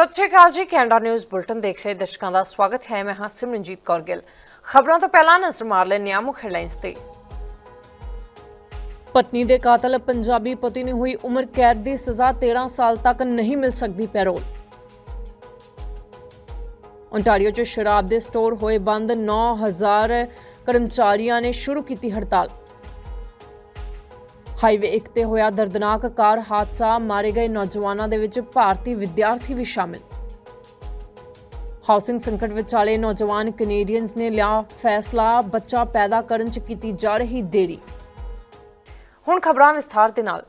ਸਤਿ ਸ਼੍ਰੀ ਅਕਾਲ ਜੀ, Canada news bulletin ਦੇਖ ਰਹੇ ਦਰਸ਼ਕਾਂ ਦਾ ਸਵਾਗਤ ਹੈ। ਮੈਂ ਹਾਂ ਸਿਮਰਨਜੀਤ ਕੌਰ ਗਿੱਲ। ਖਬਰਾਂ ਤੋਂ ਪਹਿਲਾਂ ਨਜ਼ਰ ਮਾਰ ਲੈਂਦੇ ਹਾਂ ਮੁੱਖ ਹੈਡਲਾਈਨਸ ਤੇ। ਪਤਨੀ ਦੇ ਕਾਤਲ ਪੰਜਾਬੀ ਪਤੀ ਨੂੰ ਹੋਈ ਉਮਰ ਕੈਦ ਦੀ ਸਜ਼ਾ 13 ਸਾਲ ਤੱਕ ਨਹੀਂ ਮਿਲ ਸਕਦੀ ਪੈਰੋਲ। ਓਨਟਾਰੀਓ 'ਚ ਸ਼ਰਾਬ ਦੇ ਸਟੋਰ ਹੋਏ ਬੰਦ 9000 ਕਰਮਚਾਰੀਆਂ ਨੇ ਸ਼ੁਰੂ ਕੀਤੀ ਹੜਤਾਲ। ਹਾਈਵੇ 1 ਤੇ ਹੋਇਆ ਦਰਦਨਾਕ ਕਾਰ ਹਾਦਸਾ, ਮਾਰੇ ਗਏ ਨੌਜਵਾਨਾਂ ਦੇ ਵਿੱਚ ਭਾਰਤੀ ਵਿਦਿਆਰਥੀ ਵੀ ਸ਼ਾਮਿਲ। ਹਾਊਸਿੰਗ ਸੰਕਟ ਵਿਚਾਲੇ ਨੌਜਵਾਨ ਕੈਨੇਡੀਅਨਸ ਨੇ ਲਿਆ ਫੈਸਲਾ, ਬੱਚਾ ਪੈਦਾ ਕਰਨ 'ਚ ਕੀਤੀ ਜਾ ਰਹੀ ਦੇਰੀ। ਹੁਣ ਖਬਰਾਂ ਵਿਸਥਾਰ ਦੇ ਨਾਲ।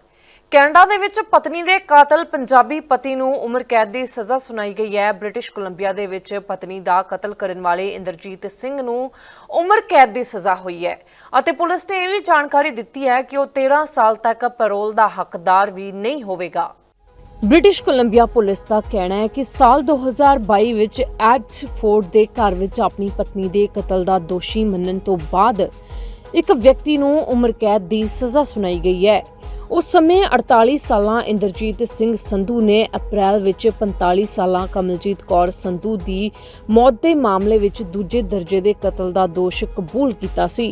ਕੈਨੇਡਾ ਦੇ ਵਿੱਚ ਪਤਨੀ ਦੇ ਕਾਤਲ ਪੰਜਾਬੀ ਪਤੀ ਨੂੰ ਉਮਰ ਕੈਦ ਦੀ ਸਜ਼ਾ ਸੁਣਾਈ ਗਈ ਹੈ। ਬ੍ਰਿਟਿਸ਼ ਕੋਲੰਬੀਆ ਦੇ ਵਿੱਚ ਪਤਨੀ ਦਾ ਕਤਲ ਕਰਨ ਵਾਲੇ ਇੰਦਰਜੀਤ ਸਿੰਘ ਨੂੰ ਉਮਰ ਕੈਦ ਦੀ ਸਜ਼ਾ ਹੋਈ ਹੈ ਅਤੇ ਪੁਲਿਸ ਨੇ ਇਹ ਵੀ ਜਾਣਕਾਰੀ ਦਿੱਤੀ ਹੈ ਕਿ ਉਹ 13 ਸਾਲ ਤੱਕ ਪੈਰੋਲ ਦਾ ਹੱਕਦਾਰ ਵੀ ਨਹੀਂ ਹੋਵੇਗਾ। ਬ੍ਰਿਟਿਸ਼ ਕੋਲੰਬੀਆ ਪੁਲਿਸ ਦਾ ਕਹਿਣਾ ਹੈ ਕਿ ਸਾਲ 2022 ਵਿੱਚ ਐਡਸਫੋਰਡ ਦੇ ਘਰ ਵਿੱਚ ਆਪਣੀ ਪਤਨੀ ਦੇ ਕਤਲ ਦਾ ਦੋਸ਼ੀ ਮੰਨਣ ਤੋਂ ਬਾਅਦ ਇੱਕ ਵਿਅਕਤੀ ਨੂੰ ਉਮਰ ਕੈਦ ਦੀ ਸਜ਼ਾ ਸੁਣਾਈ ਗਈ ਹੈ। ਉਸ ਸਮੇਂ 48 ਸਾਲਾਂ ਇੰਦਰਜੀਤ ਸਿੰਘ ਸੰਧੂ ਨੇ ਅਪ੍ਰੈਲ ਵਿੱਚ 45 ਸਾਲਾਂ ਕਮਲਜੀਤ ਕੌਰ ਸੰਧੂ ਦੀ ਮੌਤ ਦੇ ਮਾਮਲੇ ਵਿੱਚ ਦੂਜੇ ਦਰਜੇ ਦੇ ਕਤਲ ਦਾ ਦੋਸ਼ ਕਬੂਲ ਕੀਤਾ ਸੀ।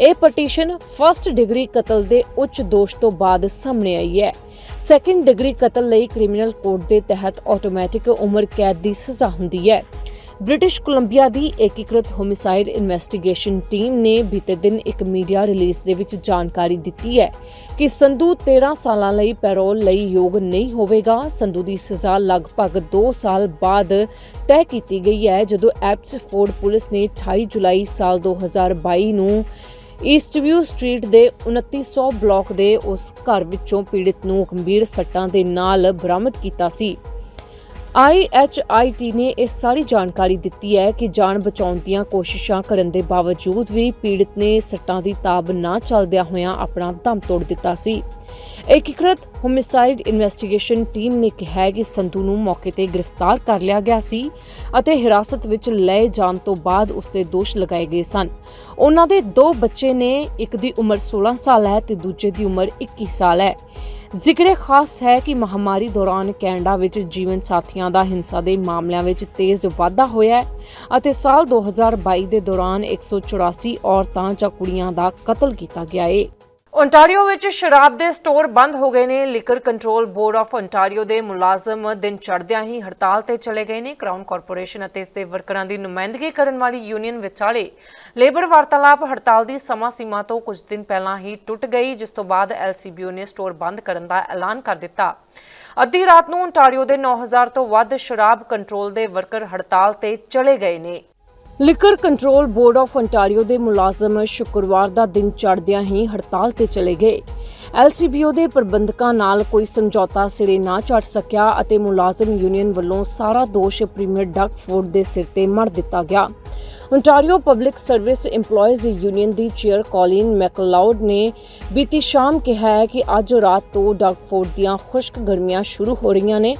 ਇਹ ਪਟੀਸ਼ਨ ਫਰਸਟ ਡਿਗਰੀ ਕਤਲ ਦੇ ਉੱਚ ਦੋਸ਼ ਤੋਂ ਬਾਅਦ ਸਾਹਮਣੇ ਆਈ ਹੈ। ਸੈਕੰਡ ਡਿਗਰੀ ਕਤਲ ਲਈ ਕ੍ਰਿਮੀਨਲ ਕੋਡ ਦੇ ਤਹਿਤ ਆਟੋਮੈਟਿਕ ਉਮਰ ਕੈਦ ਦੀ ਸਜ਼ਾ ਹੁੰਦੀ ਹੈ। ਬ੍ਰਿਟਿਸ਼ ਕੋਲੰਬੀਆ ਦੀ ਏਕੀਕ੍ਰਿਤ ਹੋਮਿਸਾਈਡ ਇਨਵੈਸਟੀਗੇਸ਼ਨ ਟੀਮ ਨੇ ਬੀਤੇ ਦਿਨ ਇੱਕ ਮੀਡੀਆ ਰਿਲੀਜ਼ ਦੇ ਵਿੱਚ ਜਾਣਕਾਰੀ ਦਿੱਤੀ ਹੈ ਕਿ ਸੰਧੂ 13 ਸਾਲਾਂ ਲਈ ਪੈਰੋਲ ਲਈ ਯੋਗ ਨਹੀਂ ਹੋਵੇਗਾ। ਸੰਧੂ ਦੀ ਸਜ਼ਾ ਲਗਭਗ 2 ਸਾਲ ਬਾਅਦ ਤੈਅ ਕੀਤੀ ਗਈ ਹੈ, ਜਦੋਂ ਐਪਸਫੋਰਡ ਪੁਲਿਸ ਨੇ 28 ਜੁਲਾਈ ਸਾਲ 2022 ਨੂੰ ਈਸਟਵਿਊ ਸਟਰੀਟ ਦੇ 2900 ਬਲਾਕ ਦੇ ਉਸ ਘਰ ਵਿੱਚੋਂ ਪੀੜਤ ਨੂੰ ਗੰਭੀਰ ਸੱਟਾਂ ਦੇ ਨਾਲ ਬਰਾਮਦ ਕੀਤਾ ਸੀ। IHIT ਨੇ ਇਹ ਸਾਰੀ ਜਾਣਕਾਰੀ ਦਿੱਤੀ ਹੈ ਕਿ ਜਾਨ ਬਚਾਉਣ ਦੀਆਂ ਕੋਸ਼ਿਸ਼ਾਂ ਕਰਨ ਦੇ ਬਾਵਜੂਦ ਵੀ ਪੀੜਤ ਨੇ ਸੱਟਾਂ ਦੀ ਤਾਬ ਨਾ ਚੱਲਦਿਆਂ ਹੋਇਆਂ ਆਪਣਾ ਦਮ ਤੋੜ ਦਿੱਤਾ ਸੀ। ਏਕੀਕ੍ਰਿਤ ਹੋਮਿਸਾਈਡ ਇਨਵੈਸਟੀਗੇਸ਼ਨ ਟੀਮ ਨੇ ਕਿਹਾ ਕਿ ਸੰਧੂ ਨੂੰ ਮੌਕੇ ਤੇ ਗ੍ਰਿਫਤਾਰ ਕਰ ਲਿਆ ਗਿਆ ਸੀ ਅਤੇ ਹਿਰਾਸਤ ਵਿੱਚ ਲਏ ਜਾਣ ਤੋਂ ਬਾਅਦ ਉਸ ਤੇ ਦੋਸ਼ ਲਗਾਏ ਗਏ ਸਨ। ਉਹਨਾਂ ਦੇ ਦੋ ਬੱਚੇ ਨੇ, ਇੱਕ ਦੀ ਉਮਰ 16 ਸਾਲ ਹੈ ਤੇ ਦੂਜੇ ਦੀ ਉਮਰ 21 ਸਾਲ ਹੈ। ਜ਼ਿਕਰੇ ਖਾਸ ਹੈ ਕਿ ਮਹਾਮਾਰੀ ਦੌਰਾਨ ਕੈਨੇਡਾ ਵਿੱਚ ਜੀਵਨ ਸਾਥੀਆਂ ਦਾ ਹਿੰਸਾ ਦੇ ਮਾਮਲਿਆਂ ਵਿੱਚ ਤੇਜ਼ ਵਾਧਾ ਹੋਇਆ ਹੈ ਅਤੇ ਸਾਲ 2022 ਦੇ ਦੌਰਾਨ 184 ਔਰਤਾਂ ਜਾਂ ਕੁੜੀਆਂ ਦਾ ਕਤਲ ਕੀਤਾ ਗਿਆ ਹੈ ਓਨਟਾਰੀਓ ਵਿੱਚ ਸ਼ਰਾਬ ਦੇ ਸਟੋਰ ਬੰਦ ਹੋ ਗਏ ਨੇ। Liquor control board of Ontario ਦੇ ਮੁਲਾਜ਼ਮ ਦਿਨ ਚੜ੍ਹਦਿਆਂ ਹੀ ਹੜਤਾਲ ਤੇ ਚਲੇ ਗਏ ਨੇ। ਕਰਾਊਨ ਕਾਰਪੋਰੇਸ਼ਨ ਅਤੇ ਇਸ ਦੇ ਵਰਕਰਾਂ ਦੀ ਨੁਮਾਇੰਦਗੀ ਕਰਨ ਵਾਲੀ ਯੂਨੀਅਨ ਵਿਚਾਲੇ ਲੇਬਰ ਵਾਰਤਾਲਾਪ ਹੜਤਾਲ ਦੀ ਸਮਾਂ ਸੀਮਾ ਤੋਂ ਕੁਝ ਦਿਨ ਪਹਿਲਾਂ ਹੀ ਟੁੱਟ ਗਈ, ਜਿਸ ਤੋਂ ਬਾਅਦ ਐਲਸੀਬੀਓ ਨੇ ਸਟੋਰ ਬੰਦ ਕਰਨ ਦਾ ਐਲਾਨ ਕਰ ਦਿੱਤਾ। ਅੱਧੀ ਰਾਤ ਨੂੰ ਓਨਟਾਰੀਓ ਦੇ 9000 ਤੋਂ ਵੱਧ ਸ਼ਰਾਬ ਕੰਟਰੋਲ ਦੇ ਵਰਕਰ ਹੜਤਾਲ ਤੇ ਚਲੇ ਗਏ ਨੇ। Liquor control board of Ontario ਦੇ ਮੁਲਾਜ਼ਮ ਸ਼ੁੱਕਰਵਾਰ ਦਾ ਦਿਨ ਚੜ੍ਹਦਿਆਂ ਹੀ ਹੜਤਾਲ ਤੇ ਚਲੇ ਗਏ। ਐਲਸੀਬੀਓ ਦੇ ਪ੍ਰਬੰਧਕਾਂ ਨਾਲ ਕੋਈ ਸਮਝੌਤਾ ਸਿਰੇ ਨਾ ਚੜ ਸਕਿਆ ਅਤੇ ਮੁਲਾਜ਼ਮ ਯੂਨੀਅਨ ਵੱਲੋਂ ਸਾਰਾ ਦੋਸ਼ ਪ੍ਰੀਮੀਅਰ ਡਕਫੋਰਡ ਦੇ ਸਿਰ ਤੇ ਮੜ ਦਿੱਤਾ ਗਿਆ। Ontario public service EMPLOYEES union ਦੀ ਚੇਅਰ ਕੌਲਿਨ ਮੈਕਲਾਉਡ ਨੇ ਬੀਤੀ ਸ਼ਾਮ ਕਿਹਾ ਹੈ ਕਿ ਅੱਜ ਰਾਤ ਤੋਂ ਡਾਕਫੋਰਡ ਦੀਆਂ ਖੁਸ਼ਕ ਗਰਮੀਆਂ ਸ਼ੁਰੂ ਹੋ ਰਹੀਆਂ ਨੇ।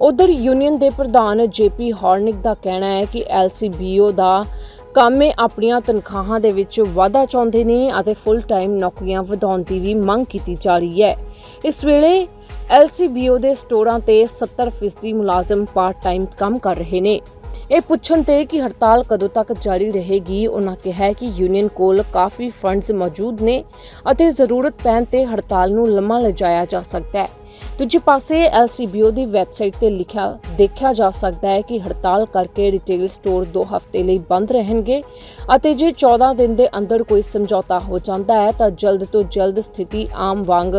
ਉਧਰ ਯੂਨੀਅਨ ਦੇ ਪ੍ਰਧਾਨ ਜੇਪੀ ਹਾਰਨਿਕ ਦਾ ਕਹਿਣਾ ਹੈ ਕਿ ਐਲਸੀਬੀਓ ਦਾ ਕਾਮੇ ਆਪਣੀਆਂ ਤਨਖਾਹਾਂ ਦੇ ਵਿੱਚ ਵਾਧਾ ਚਾਹੁੰਦੇ ਨੇ ਅਤੇ ਫੁੱਲ ਟਾਈਮ ਨੌਕਰੀਆਂ ਵਧਾਉਣ ਦੀ ਵੀ ਮੰਗ ਕੀਤੀ ਜਾ ਰਹੀ ਹੈ। ਇਸ ਵੇਲੇ ਐਲਸੀਬੀਓ ਦੇ ਸਟੋਰਾਂ ਤੇ 70% ਮੁਲਾਜ਼ਮ ਪਾਰਟ ਟਾਈਮ ਕੰਮ ਕਰ ਰਹੇ ਨੇ। ਇਹ ਪੁੱਛਣ ਤੇ ਕਿ ਹੜਤਾਲ ਕਦੋਂ ਤੱਕ ਜਾਰੀ ਰਹੇਗੀ, ਉਹਨਾਂ ਕਿਹਾ ਕਿ ਯੂਨੀਅਨ ਕੋਲ ਕਾਫੀ ਫੰਡਸ ਮੌਜੂਦ ਨੇ ਅਤੇ ਜ਼ਰੂਰਤ ਪੈਣ ਤੇ ਹੜਤਾਲ ਨੂੰ ਲੰਮਾ ਲਿਜਾਇਆ ਜਾ ਸਕਦਾ ਹੈ। ਦੂਜੇ ਪਾਸੇ, ਐਲਸੀਬੀਓ ਦੀ ਵੈਬਸਾਈਟ ਤੇ ਲਿਖਿਆ, ਦੇਖਿਆ ਜਾ ਸਕਦਾ ਹੈ ਕਿ ਹੜਤਾਲ ਕਰਕੇ ਰਿਟੇਲ ਸਟੋਰ 2 ਹਫ਼ਤੇ ਲਈ ਬੰਦ ਰਹਿਣਗੇ ਅਤੇ ਜੇ 14 ਦਿਨ ਦੇ ਅੰਦਰ ਕੋਈ ਸਮਝੌਤਾ ਹੋ ਜਾਂਦਾ ਹੈ, ਤਾਂ ਜਲਦ ਤੋਂ ਜਲਦ ਸਥਿਤੀ ਆਮ ਵਾਂਗ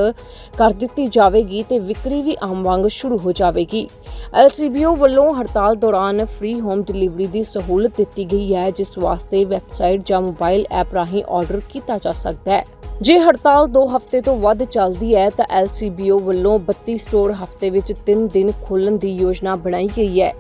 ਕਰ ਦਿੱਤੀ ਜਾਵੇਗੀ ਤੇ ਵਿਕਰੀ ਵੀ ਆਮ ਵਾਂਗ ਸ਼ੁਰੂ ਹੋ ਜਾਵੇਗੀ। ਐਲਸੀਬੀਓ ਵੱਲੋਂ ਹੜਤਾਲ ਦੌਰਾਨ ਫ੍ਰੀ ਹੋਮ ਡਿਲੀਵਰੀ ਦੀ ਸਹੂਲਤ ਦਿੱਤੀ ਗਈ ਹੈ, ਜਿਸ ਵਾਸਤੇ ਵੈਬਸਾਈਟ ਜਾਂ ਮੋਬਾਈਲ ਐਪ ਰਾਹੀਂ ਆਰਡਰ ਕੀਤਾ ਜਾ ਸਕਦਾ ਹੈ। ਜੇ ਹੜਤਾਲ 2 ਹਫ਼ਤੇ ਤੋਂ ਵੱਧ ਚੱਲਦੀ ਹੈ ਤਾਂ ਐਲਸੀਬੀਓ ਵੱਲੋਂ 32 ਸਟੋਰ ਹਫ਼ਤੇ ਵਿੱਚ 3 ਦਿਨ ਖੋਲ੍ਹਣ ਦੀ ਯੋਜਨਾ ਬਣਾਈ ਗਈ ਹੈ।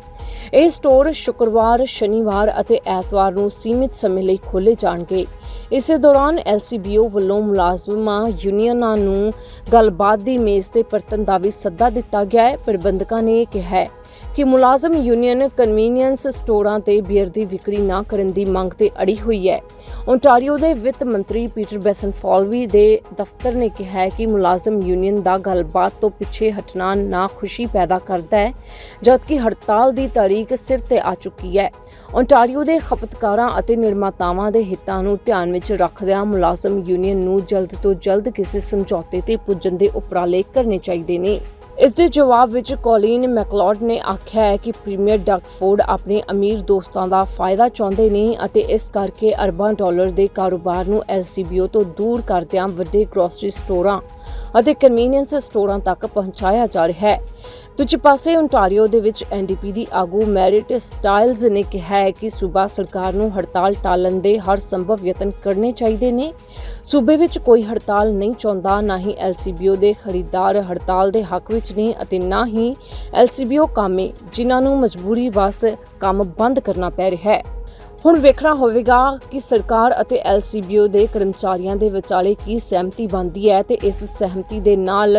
ਇਹ ਸਟੋਰ ਸ਼ੁੱਕਰਵਾਰ, ਸ਼ਨੀਵਾਰ ਅਤੇ ਐਤਵਾਰ ਨੂੰ ਸੀਮਿਤ ਸਮੇਂ ਲਈ ਖੋਲ੍ਹੇ ਜਾਣਗੇ। ਇਸੇ ਦੌਰਾਨ ਐਲਸੀਬੀਓ ਵੱਲੋਂ ਮੁਲਾਜ਼ਮਾਂ ਯੂਨੀਅਨਾਂ ਨੂੰ ਗੱਲਬਾਤ ਦੀ ਮੇਜ਼ ਤੇ ਪਰਤਨ ਦਾ ਵੀ ਸੱਦਾ ਦਿੱਤਾ ਗਿਆ ਹੈ। ਪ੍ਰਬੰਧਕਾਂ ਨੇ ਕਿਹਾ ਹੈ। ਕਿ ਮੁਲਾਜ਼ਮ ਯੂਨੀਅਨ ਕਨਵੀਨੀਅੰਸ ਸਟੋਰਾਂ ਤੇ ਬੀਅਰ ਦੀ ਵਿਕਰੀ ਨਾ ਕਰਨ ਦੀ ਮੰਗ ਤੇ ਅੜੀ ਹੋਈ ਹੈ। ਓਨਟਾਰੀਓ ਦੇ ਵਿੱਤ ਮੰਤਰੀ ਪੀਟਰ ਬੈਸਨਫੋਲਵੀ ਦੇ ਦਫ਼ਤਰ ਨੇ ਕਿਹਾ ਹੈ ਕਿ ਮੁਲਾਜ਼ਮ ਯੂਨੀਅਨ ਦਾ ਗੱਲਬਾਤ ਤੋਂ ਪਿੱਛੇ ਹਟਣਾ ਨਾ ਖੁਸ਼ੀ ਪੈਦਾ ਕਰਦਾ ਹੈ, ਜਦਕਿ ਹੜਤਾਲ ਦੀ ਤਾਰੀਖ ਸਿਰ ਤੇ ਆ ਚੁੱਕੀ ਹੈ। ਓਨਟਾਰੀਓ ਦੇ ਖਪਤਕਾਰਾਂ ਅਤੇ ਨਿਰਮਾਤਾਵਾਂ ਦੇ ਹਿੱਤਾਂ ਨੂੰ ਧਿਆਨ ਵਿੱਚ ਰੱਖਦਿਆਂ ਮੁਲਾਜ਼ਮ ਯੂਨੀਅਨ ਨੂੰ ਜਲਦ ਤੋਂ ਜਲਦ ਕਿਸੇ ਸਮਝੌਤੇ ਤੇ ਪੁੱਜਣ ਦੇ ਉਪਰਾਲੇ ਕਰਨੇ ਚਾਹੀਦੇ ਨੇ। ਇਸ ਦੇ ਜਵਾਬ ਵਿੱਚ ਕੋਲਿਨ ਮੈਕਲੌਡ ਨੇ ਆਖਿਆ ਹੈ ਕਿ ਪ੍ਰੀਮੀਅਰ ਡਗ ਫੋਰਡ ਆਪਣੇ ਅਮੀਰ ਦੋਸਤਾਂ ਦਾ ਫਾਇਦਾ ਚਾਹੁੰਦੇ ਨੇ ਅਤੇ ਇਸ ਕਰਕੇ ਅਰਬਾਂ ਡਾਲਰ ਦੇ ਕਾਰੋਬਾਰ ਨੂੰ ਐਲਸੀਬੀਓ ਤੋਂ ਦੂਰ ਕਰਦਿਆਂ ਵੱਡੇ ਗਰੋਸਰੀ ਸਟੋਰਾਂ ਅਤੇ ਕਨਵੀਨੀਅੰਸ ਸਟੋਰਾਂ ਤੱਕ ਪਹੁੰਚਾਇਆ ਜਾ ਰਿਹਾ ਹੈ। ਦੂਜੇ ਪਾਸੇ ਓਨਟਾਰੀਓ ਦੇ ਵਿੱਚ ਐਨਡੀਪੀ ਦੀ ਆਗੂ ਮੈਰਿਟ ਸਟਾਈਲਜ਼ ਨੇ ਕਿਹਾ ਹੈ ਕਿ ਸੂਬਾ ਸਰਕਾਰ ਨੂੰ ਹੜਤਾਲ ਟਾਲਣ ਦੇ ਹਰ ਸੰਭਵ ਯਤਨ ਕਰਨੇ ਚਾਹੀਦੇ ਨੇ। ਸੂਬੇ ਵਿੱਚ ਕੋਈ ਹੜਤਾਲ ਨਹੀਂ ਚਾਹੁੰਦਾ, ਨਾ ਹੀ ਐਲਸੀਬੀਓ ਦੇ ਖਰੀਦਦਾਰ ਹੜਤਾਲ ਦੇ ਹੱਕ ਵਿੱਚ ਨੇ ਅਤੇ ਨਾ ਹੀ ਐਲਸੀਬੀਓ ਕਾਮੇ, ਜਿਨ੍ਹਾਂ ਨੂੰ ਮਜਬੂਰੀ ਵਸ ਕੰਮ ਬੰਦ ਕਰਨਾ ਪੈ ਰਿਹਾ ਹੈ। ਹੁਣ ਵੇਖਣਾ ਹੋਵੇਗਾ ਕਿ ਸਰਕਾਰ ਅਤੇ ਐਲਸੀਬੀਓ ਦੇ ਕਰਮਚਾਰੀਆਂ ਦੇ ਵਿਚਾਲੇ ਕੀ ਸਹਿਮਤੀ ਬਣਦੀ ਹੈ ਤੇ ਇਸ ਸਹਿਮਤੀ ਦੇ ਨਾਲ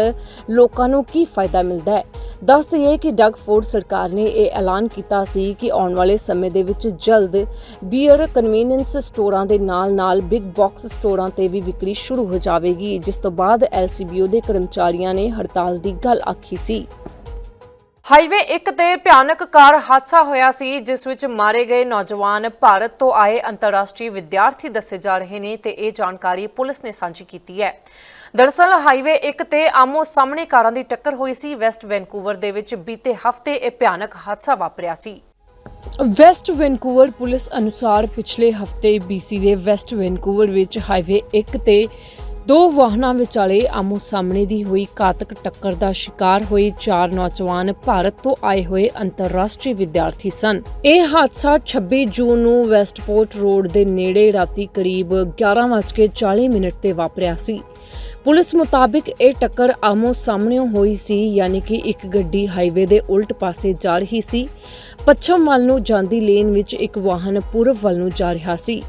ਲੋਕਾਂ ਨੂੰ ਕੀ ਫਾਇਦਾ ਮਿਲਦਾ ਹੈ। ਦੱਸ ਦਈਏ ਕਿ ਡਗ ਫੋਰਡ ਸਰਕਾਰ ਨੇ ਇਹ ਐਲਾਨ ਕੀਤਾ ਸੀ ਕਿ ਆਉਣ ਵਾਲੇ ਸਮੇਂ ਦੇ ਵਿੱਚ ਜਲਦ ਬੀਅਰ ਕਨਵੀਨੀਅੰਸ ਸਟੋਰਾਂ ਦੇ ਨਾਲ-ਨਾਲ ਬਿਗ ਬਾਕਸ ਸਟੋਰਾਂ ਤੇ ਵੀ ਵਿਕਰੀ ਸ਼ੁਰੂ ਹੋ ਜਾਵੇਗੀ, ਜਿਸ ਤੋਂ ਬਾਅਦ ਐਲਸੀਬੀਓ ਦੇ ਕਰਮਚਾਰੀਆਂ ਨੇ ਹੜਤਾਲ ਦੀ ਗੱਲ ਆਖੀ ਸੀ। ਹਾਈਵੇ 1 ਤੇ ਭਿਆਨਕ ਕਾਰ ਹਾਦਸਾ ਹੋਇਆ ਸੀ, ਜਿਸ ਵਿੱਚ ਮਾਰੇ ਗਏ ਨੌਜਵਾਨ ਭਾਰਤ ਤੋਂ ਆਏ ਅੰਤਰਰਾਸ਼ਟਰੀ ਵਿਦਿਆਰਥੀ ਦੱਸੇ ਜਾ ਰਹੇ ਨੇ ਤੇ ਇਹ ਜਾਣਕਾਰੀ ਪੁਲਿਸ ਨੇ ਸਾਂਝੀ ਕੀਤੀ ਹੈ। ਦਰਅਸਲ ਹਾਈਵੇ 1 ਤੇ ਆਮੋ ਸਾਹਮਣੇ ਕਾਰਾਂ ਦੀ ਟੱਕਰ ਹੋਈ ਸੀ। ਵੈਸਟ ਵੈਨਕੂਵਰ ਦੇ ਵਿੱਚ ਬੀਤੇ ਹਫ਼ਤੇ ਇਹ ਭਿਆਨਕ ਹਾਦਸਾ ਵਾਪਰਿਆ ਸੀ। ਵੈਸਟ ਵੈਨਕੂਵਰ ਪੁਲਿਸ ਅਨੁਸਾਰ ਪਿਛਲੇ ਹਫ਼ਤੇ BC ਦੇ ਵੈਸਟ ਵੈਨਕੂਵਰ ਵਿੱਚ ਹਾਈਵੇ 1 ਤੇ ਦੋ ਵਾਹਨਾਂ ਵਿਚਾਲੇ ਆਮੋ ਸਾਹਮਣੇ ਦੀ ਹੋਈ ਘਾਤਕ ਟੱਕਰ ਦਾ ਸ਼ਿਕਾਰ ਹੋਏ ਚਾਰ ਨੌਜਵਾਨ ਭਾਰਤ ਤੋਂ ਆਏ ਹੋਏ ਅੰਤਰਰਾਸ਼ਟਰੀ ਵਿਦਿਆਰਥੀ ਸਨ। ਇਹ ਹਾਦਸਾ 26 ਜੂਨ ਨੂੰ ਵੈਸਟਪੋਰਟ ਰੋਡ ਦੇ ਨੇੜੇ ਰਾਤੀ ਕਰੀਬ 11:40 ਮਿੰਟ ਤੇ ਵਾਪਰਿਆ ਸੀ। ਪੁਲਿਸ ਮੁਤਾਬਿਕ ਇਹ ਟੱਕਰ ਆਮੋ ਸਾਹਮਣੇ ਹੋਈ ਸੀ, ਯਾਨੀ ਕਿ ਇੱਕ ਗੱਡੀ ਹਾਈਵੇ ਦੇ ਉਲਟ ਪਾਸੇ ਜਾ ਰਹੀ ਸੀ। ਪੱਛਮ ਵੱਲ ਨੂੰ ਜਾਂਦੀ ਲੇਨ ਵਿੱਚ ਇੱਕ ਵਾਹਨ ਪੂਰਬ ਵੱਲ ਨੂੰ ਜਾ ਰਿਹਾ ਸੀ।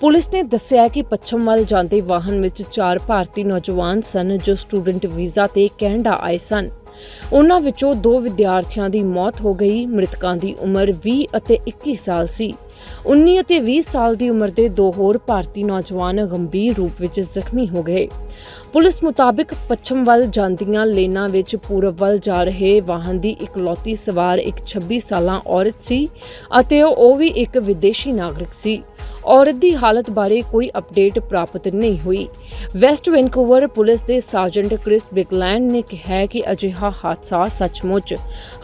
ਪੁਲਿਸ ਨੇ ਦੱਸਿਆ ਕਿ ਪੱਛਮ ਵੱਲ ਜਾਂਦੇ ਵਾਹਨ ਵਿੱਚ ਚਾਰ ਭਾਰਤੀ ਨੌਜਵਾਨ ਸਨ ਜੋ ਸਟੂਡੈਂਟ ਵੀਜ਼ਾ ਤੇ ਕੈਨੇਡਾ ਆਏ ਸਨ। ਉਹਨਾਂ ਵਿੱਚੋਂ ਦੋ ਵਿਦਿਆਰਥੀਆਂ ਦੀ ਮੌਤ ਹੋ ਗਈ, ਮ੍ਰਿਤਕਾਂ ਦੀ ਉਮਰ 20 ਅਤੇ 21 ਸਾਲ ਸੀ। 19 ਅਤੇ 20 ਸਾਲ ਦੀ ਉਮਰ ਦੇ ਦੋ ਹੋਰ ਭਾਰਤੀ ਨੌਜਵਾਨ ਗੰਭੀਰ ਰੂਪ ਵਿੱਚ ਜ਼ਖਮੀ ਹੋ ਗਏ। ਪੁਲਿਸ ਮੁਤਾਬਿਕ ਪੱਛਮ ਵੱਲ ਜਾਂਦੀਆਂ ਲੇਨਾਂ ਵਿੱਚ ਪੂਰਬ ਵੱਲ ਜਾ ਰਹੇ ਵਾਹਨ ਦੀ ਇਕਲੌਤੀ ਸਵਾਰ ਇੱਕ 26 ਸਾਲਾਂ ਔਰਤ ਸੀ ਅਤੇ ਉਹ ਵੀ ਇੱਕ ਵਿਦੇਸ਼ੀ ਨਾਗਰਿਕ ਸੀ। ਔਰਤ ਦੀ ਹਾਲਤ ਬਾਰੇ ਕੋਈ ਅਪਡੇਟ ਪ੍ਰਾਪਤ ਨਹੀਂ ਹੋਈ। ਵੈਸਟ ਵੈਨਕੂਵਰ ਪੁਲਿਸ ਦੇ ਸਰਜੈਂਟ ਕ੍ਰਿਸ ਬਿਗਲੈਂਡ ਨੇ ਕਿਹਾ ਕਿ ਅਜਿਹਾ ਹਾਦਸਾ ਸੱਚਮੁੱਚ